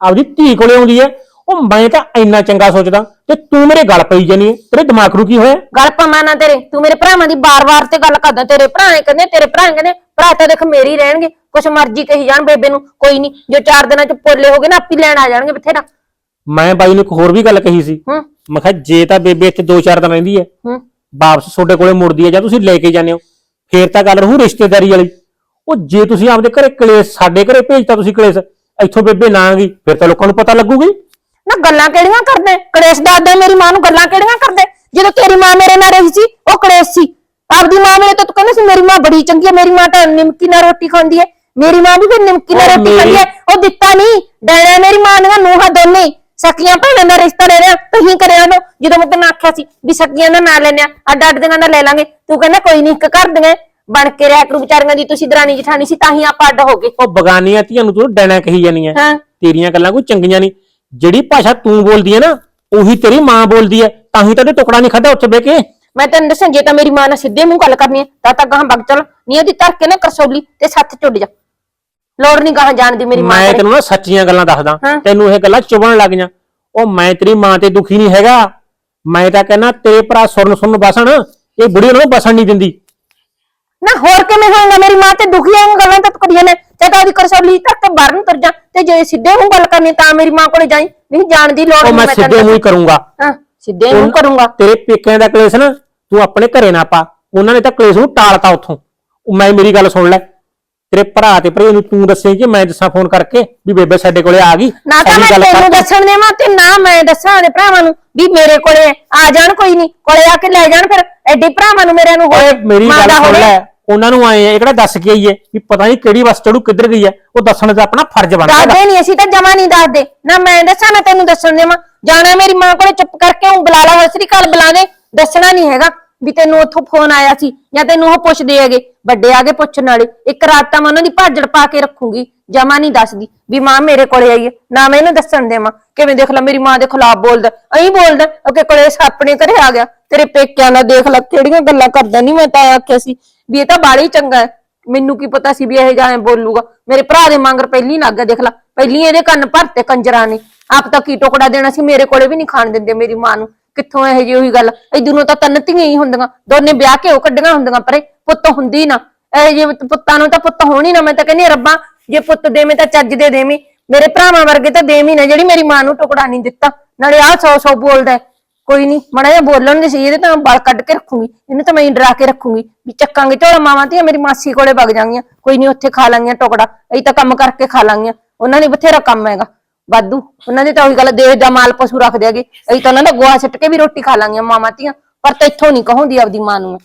ਆਪਦੀ ਧੀ ਕੋਲੇ ਆਉਂਦੀ ਹੈ। ਉਹ ਮੈਂ ਤਾਂ ਇੰਨਾ ਚੰਗਾ ਸੋਚਦਾ ਤੇ ਤੂੰ ਮੇਰੇ ਗੱਲ ਪਈ ਜਾਨੀ ਤੇਰੇ ਦਿਮਾਗ ਨੂੰ ਕੀ ਹੋਇਆ? ਗੱਲ ਪਮਾ ਨਾ ਤੇਰੇ। ਤੂੰ ਮੇਰੇ ਭਰਾਵਾਂ ਦੀ ਬਾਰ-ਬਾਰ ਤੇ ਗੱਲ ਕਰਦਾ। ਤੇਰੇ ਭਰਾ ਨੇ ਕਹਿੰਦੇ ਤੇਰੇ ਭਰਾ ਨੇ ਕਹਿੰਦੇ ਭਰਾ ਤਾਂ ਦੇਖ ਮੇਰੀ ਹੀ ਰਹਿਣਗੇ। ਕੁਛ ਮਰਜ਼ੀ ਕਹੀ ਜਾਣ ਬੇਬੇ ਨੂੰ ਕੋਈ ਨਹੀਂ। ਜੋ ਚਾਰ ਦਿਨਾਂ ਚ ਪੋਲੇ ਹੋ ਗਏ ਨਾ ਆਪੀ ਲੈਣ ਆ ਜਾਣਗੇ ਬਥੇਰਾ। ਮੈਂ ਬਾਈ ਨੂੰ ਇੱਕ ਹੋਰ ਵੀ ਗੱਲ ਕਹੀ ਸੀ। ਹੂੰ। ਮੈਂ ਕਿਹਾ ਜੇ ਤਾਂ ਬੇਬੇ ਇੱਥੇ 2-4 ਦਿਨ ਰਹਿੰਦੀ ਹੈ ਹੂੰ। ਵਾਪਸ ਤੁਹਾਡੇ ਕੋਲੇ ਮੁੜਦੀ ਹੈ ਜਾਂ ਤੁਸੀਂ ਲੈ ਕੇ ਜਾਂਦੇ ਹੋ ਫੇਰ ਤਾਂ ਗੱਲ ਰਹੂ ਰਿਸ਼ਤੇਦਾਰੀ ਵਾਲੀ। ਉਹ ਜੇ ਤੁਸੀਂ ਆਪਦੇ ਘਰੇ ਕਲੇਸ਼ ਸਾਡੇ ਘਰੇ ਭੇਜਤਾ ਤੁਸੀਂ ਕਲੇਸ਼ ਇੱਥੋਂ ਬੇਬੇ ਨਾ ਗਈ ਫਿਰ ਤਾਂ ਲੋਕਾਂ ਨੂੰ ਪਤਾ ਲੱਗੂਗੀ। ਨਾ ਗੱਲਾਂ ਕਿਹੜੀਆਂ ਕਰਦੇ? ਕਲੇਸ਼ ਦੱਸਦਾ ਮੇਰੀ ਮਾਂ ਨੂੰ ਗੱਲਾਂ ਕਿਹੜੀਆਂ ਕਰਦੇ? ਜਦੋਂ ਤੇਰੀ ਮਾਂ ਮੇਰੇ ਨਾਲ ਰਹੀ ਸੀ ਉਹ ਕਲੇਸ਼ ਸੀ। ਆਪਦੀ ਮਾਂ ਮੇਰੇ ਤੋਂ ਤੂੰ ਕਹਿੰਦਾ ਸੀ ਮੇਰੀ ਮਾਂ ਬੜੀ ਚੰਗੀ ਹੈ ਮੇਰੀ ਮਾਂ ਤਾਂ ਨਿਮਕੀ ਨਾਲ ਰੋਟੀ ਖਾਂਦੀ ਹੈ। ਮੇਰੀ ਮਾਂ ਵੀ ਫਿਰ ਨਿਮਕੀ ਨਾਲ ਉਹ ਰੋਟੀ ਖਾਂਦੀ ਹੈ। ਉਹ ਦਿੱਤਾ ਨਹੀਂ। ਡੈਣਾ ਮੇਰੀ ਮਾਂ ਦੀਆਂ ਨੂੰਹਾਂ ਦੋਨੇ। ਸਕੀਆਂ ਭੈਣਾਂ ਦਾ ਰਿਸ਼ਤਾ ਲੈ ਰਿਆ ਤੁਸੀਂ ਕਰਿਆ ਉਹਨੂੰ। ਜਦੋਂ ਮੈਂ ਤੈਨੂੰ ਆਖਿਆ ਸੀ ਵੀ ਸਕੀਆਂ ਦਾ ਨਾਂ ਲੈਣਿਆ ਅੱਡ ਅੱਡ ਦੀਆਂ ਦਾ ਲੈ ਲਾਂਗੇ ਤੂੰ ਕਹਿੰਦਾ ਕੋਈ ਨਹੀਂ ਇੱਕ ਕਰ ਦੀਆਂ ਬਣ ਕੇ ਰਹਿ ਕਰੂ ਵਿਚਾਰੀਆਂ ਦੀ ਤੁਸੀਂ ਦਰਾਣੀ ਜਠਾਣੀ ਸੀ ਤਾਂ ਹੀ ਆਪਾਂ ਅੱਡ ਹੋ ਗਏ। ਉਹ ਬਗਾਨੀਆਂ ਧੀਆਂ ਨੂੰ ਤੂੰ ਡੈਣਾ ਕਹੀ ਜਾਨੀ ਹਾਂ। ਤੇਰੀਆਂ ਗੱਲਾਂ ਕੋਈ ਚੰਗੀਆਂ ਨਹੀਂ। ਜਿਹੜੀ ਭਾਸ਼ਾ ਤੂੰ ਬੋਲਦੀ ਹੈ ਨਾ ਉਹੀ ਤੇਰੀ ਮਾਂ ਬੋਲਦੀ ਹੈ ਤਾਂ ਹੀ ਤਾਂ ਉਹਨੇ ਟੁਕੜਾ ਨਹੀਂ ਖਾਦਾ ਉੱਥੇ ਬਹਿ ਕੇ। ਮੈਂ ਤੈਨੂੰ ਦੱਸਾਂ ਜੇ ਤਾਂ ਮੇਰੀ ਮਾਂ ਨਾਲ ਸਿੱਧੇ ਮੂੰਹ ਗੱਲ ਕਰਨੀ ਹੈ ਤਾਂ ਤਾਂ ਗਾਹਾਂ ਵਗ ਚੱਲ। ਨਹੀਂ ਉਹਦੀ ਧਰ ਕੇ ਨਾ ਕਰਸੋਲੀ ਤੇ ਸੱਤ ਚੁੱਡ ਜਾ। ਲੋੜ ਨਹੀਂ ਗਾਹਾਂ ਜਾਣ ਦੀ ਮੇਰੀ ਮਾਂ ਮੈਂ। ਤੈਨੂੰ ਨਾ ਸੱਚੀਆਂ ਗੱਲਾਂ ਦੱਸਦਾ ਹਾਂ। ਤੈਨੂੰ ਇਹ ਗੱਲਾਂ ਚੁਭਣ ਲੱਗ ਜਾ ਉਹ ਮੈਂ ਤੇਰੀ ਮਾਂ ਤੇ ਦੁਖੀ ਨਹੀਂ ਹੈਗਾ। ਮੈਂ ਤਾਂ ਕਹਿੰਦਾ ਤੇਰੇ ਭਰਾ ਸੁਰਨ ਸੁਰਨ ਬਸਣ ਇਹ ਬੁੜੀ ਨੂੰ ਬਸਣ ਨਹੀਂ ਦਿੰਦੀ। ਨਾ ਹੋਰ ਕਿਵੇਂ ਹੋਊਗਾ? ਮੇਰੀ ਮਾਂ ਤੇ ਦੁਖੀ ਆ ਗੱਲਾਂ ਤਾਂ ਕਰੀਆਂ ਨੇ। ਤੇ ਤਾਂ ਉਹਦੀ ਕਰਸੋਲੀ ਧਰ ਕੇ ਬਾਹਰ ਨੂੰ ਤੁਰ ਜਾ। ਤੇ ਜੇ ਸਿੱਧੇ ਮੂੰਹ ਗੱਲ ਕਰਨੀ ਤਾਂ ਮੇਰੀ ਮਾਂ ਕੋਲੇ ਜਾਈ। ਨਹੀਂ ਜਾਣ ਦੀ ਲੋੜ ਉਹ ਨਹੀਂ ਮੈਂ ਸਿੱਧੇ ਮੂੰਹ ਹੀ ਕਰੂੰਗਾ। ਹਾਂ ਸਿੱਧੇ ਮੂੰਹ ਕਰੂੰਗਾ। ਤੇਰੇ ਪੇਕਿਆਂ ਦਾ ਕਲੇਸ਼ ਨਾ ਤੂੰ ਆਪਣੇ ਘਰੇ ਨਾ ਪਾ। ਉਹਨਾਂ ਨੇ ਤਾਂ ਕਲੇਸ਼ ਨੂੰ ਟਾਲਤਾ ਉੱਥੋਂ। ਉਹ ਮੈਂ ਮੇਰੀ ਗੱਲ ਸੁਣ ਲੈ। ਤੇਰੇ ਭਰਾ ਤੇ ਭਰੇ ਨੂੰ ਤੂੰ ਦੱਸੇ ਕਿ ਮੈਂ ਦੱਸਾਂ ਫੋਨ ਕਰਕੇ ਵੀ ਬੇਬੇ ਸਾਡੇ ਕੋਲੇ ਆ ਗਈ। ਨਾ ਤਾਂ ਮੈਂ ਤੈਨੂੰ ਦੱਸਣ ਦੇਵਾਂ ਤੇ ਨਾ ਮੈਂ ਦੱਸਾਂ ਦੇ ਭਰਾਵਾਂ ਨੂੰ ਵੀ ਮੇਰੇ ਕੋਲੇ ਆ ਜਾਣ ਕੋਈ ਨਹੀਂ। ਕੋਲੇ ਆ ਕੇ ਲੈ ਜਾਣ ਫਿਰ। ਐਡੇ ਭਰਾਵਾਂ ਨੂੰ ਮੇਰਿਆਂ ਨੂੰ ਓਏ ਹੋਏ ਮੇਰੀ ਗੱਲ ਸੁਣ। ਲੈ ਉਹਨਾਂ ਨੂੰ ਆਏ ਆ ਇਹ ਕਿਹੜਾ ਦੱਸ ਕੇ ਆਈ ਹੈ ਵੀ ਪਤਾ ਨਹੀਂ ਕਿਹੜੀ ਬੱਸ ਚੜੂ ਕਿੱਧਰ ਗਈ ਹੈ ਉਹ ਦੱਸਣ ਦਾ ਆਪਣਾ ਫਰਜ਼ ਬਣਦਾ। ਦੱਸਦੇ ਨਹੀਂ ਅਸੀਂ ਤਾਂ ਜਮਾ ਨਹੀਂ ਦੱਸਦੇ। ਨਾ ਮੈਂ ਦੱਸਾਂ ਨਾ ਤੈਨੂੰ ਦੱਸਣ ਦੇਵਾਂ। ਜਾਣਾ ਮੇਰੀ ਮਾਂ ਕੋਲੇ ਚੁੱਪ ਕਰਕੇ ਉਹ ਬੁਲਾ ਲਾ ਸ੍ਰੀ ਅਕਾਲ ਬੁਲਾ ਦੇ। ਦੱਸਣਾ ਨਹੀਂ ਹੈਗਾ। ਵੀ ਤੈਨੂੰ ਉੱਥੋਂ ਫੋਨ ਆਇਆ ਸੀ, ਜਾਂ ਤੈਨੂੰ ਉਹ ਪੁੱਛਦੇ ਹੈਗੇ, ਵੱਡੇ ਆਗੇ ਪੁੱਛਣ ਵਾਲੇ। ਇੱਕ ਰਾਤ ਤਾਂ ਮੈਂ ਉਹਨਾਂ ਦੀ ਭਾਜੜ ਪਾ ਕੇ ਰੱਖੂੰਗੀ, ਜਮਾ ਨਹੀਂ ਦੱਸਦੀ ਵੀ ਮਾਂ ਮੇਰੇ ਕੋਲੇ ਆਈ ਹੈ। ਨਾ ਮੈਂ ਇਹਨੂੰ ਦੱਸਣ ਦੇਵਾਂ, ਕਿਵੇਂ ਦੇਖ ਲੈ, ਮੇਰੀ ਮਾਂ ਦੇ ਖਿਲਾਫ ਬੋਲਦਾ, ਐਂ ਬੋਲਦਾ ਓਕੇ ਕੋਲੇ ਆਪਣੇ ਘਰੇ ਆ ਗਿਆ, ਤੇਰੇ ਪੇਕਿਆਂ ਨਾਲ ਦੇਖ ਲੈ, ਕਿਹੜੀਆਂ ਗੱਲਾਂ ਕਰਦਾ ਨਹੀਂ ਮੈਂ ਤਾਂ ਆਖਿਆ ਸੀ। ਵੀ ਇਹ ਤਾਂ ਬਾਲੀ ਚੰਗਾ ਹੈ। ਮੈਨੂੰ ਕੀ ਪਤਾ ਸੀ ਵੀ ਇਹ ਜਾਂ ਬੋਲੂਗਾ। ਮੇਰੇ ਭਰਾ ਦੇ ਮੰਗਰ ਪਹਿਲੀ ਲੱਗ ਗਿਆ ਦੇਖ ਲੈ, ਪਹਿਲੀ ਇਹਦੇ ਕੰਨ ਭਰਤੇ ਕੰਜਰਾਂ ਨੇ। ਆਪ ਤਾਂ ਕੀ ਟੁਕੜਾ ਦੇਣਾ ਸੀ, ਮੇਰੇ ਕੋਲੇ ਵੀ ਨਹੀਂ ਖਾਣ ਦਿੰਦੇ ਮੇਰੀ ਮਾਂ ਨੂੰ। ਕਿੱਥੋਂ ਇਹ ਜਿਹੀ ਉਹੀ ਗੱਲ? ਇਦੋਂ ਨੂੰ ਤਾਂ ਤਿੰਨ ਧੀਆਂ ਹੀ ਹੁੰਦੀਆਂ। ਦੋਨੇ ਵਿਆਹ ਕੇ ਉਹ ਕੱਢੀਆਂ ਹੁੰਦੀਆਂ ਪਰੇ। ਪੁੱਤ ਹੁੰਦੀ ਨਾ। ਇਹ ਜਿਹੇ ਪੁੱਤਾਂ ਨੂੰ ਤਾਂ ਪੁੱਤ ਹੋਣੀ ਨਾ। ਮੈਂ ਤਾਂ ਕਹਿੰਦੀ ਹਾਂ, ਰੱਬਾ ਜੇ ਪੁੱਤ ਦੇਵੇਂ ਤਾਂ ਚੱਜ ਦੇ ਦੇਵੀਂ। ਮੇਰੇ ਭਰਾਵਾਂ ਵਰਗੇ ਤਾਂ ਦੇਵੀਂ ਨਾ ਜਿਹੜੀ ਮੇਰੀ ਮਾਂ ਨੂੰ ਟੁਕੜਾ ਨਹੀਂ ਦਿੱਤਾ। ਨਾਲੇ ਆਹ ਸੌ ਸੌ ਬੋਲਦਾ ਹੈ। ਕੋਈ ਨਹੀਂ ਮੜਾ ਜਿਹਾ ਬੋਲਣ ਦੀ ਸੀ ਇਹਦੇ ਤਾਂ ਬਲ ਕੱਢ ਕੇ ਰੱਖੂੰਗੀ। ਇਹਨੂੰ ਤਾਂ ਮੈਂ ਹੀ ਡਰਾ ਕੇ ਰੱਖੂੰਗੀ। ਵੀ ਚੱਕਾਂਗੇ ਝੋਲਾ ਮਾਵਾਂ ਧੀਆਂ ਮੇਰੀ ਮਾਸੀ ਕੋਲੇ ਵਗ ਜਾਣਗੀਆਂ ਕੋਈ ਨਹੀਂ ਉੱਥੇ ਖਾ ਲਾਂਗੀਆਂ ਟੁਕੜਾ। ਅਸੀਂ ਤਾਂ ਕੰਮ ਕਰਕੇ ਖਾ ਲਾਂਗੀਆਂ। ਉਹਨਾਂ ਨੇ ਬਥੇਰਾ ਕੰਮ ਹੈਗਾ। ਵਾਧੂ। ਉਹਨਾਂ ਦੀ ਤਾਂ ਉਹੀ ਗੱਲ ਦੇਸ਼ ਦਾ ਮਾਲ ਪਸ਼ੂ ਰੱਖ ਦਿਆਗੇ। ਅਸੀਂ ਤਾਂ ਉਹਨਾਂ ਦਾ ਗੋਹਾ ਸਿੱਟ ਕੇ ਵੀ ਰੋਟੀ ਖਾ ਲਾਂਗੀਆਂ ਮਾਵਾਂ ਧੀਆਂ ਪਰ ਤਾਂ ਇੱਥੋਂ ਨਹੀਂ ਕਹੋਂਦੀ ਆਪਦੀ ਮਾਂ ਨੂੰ।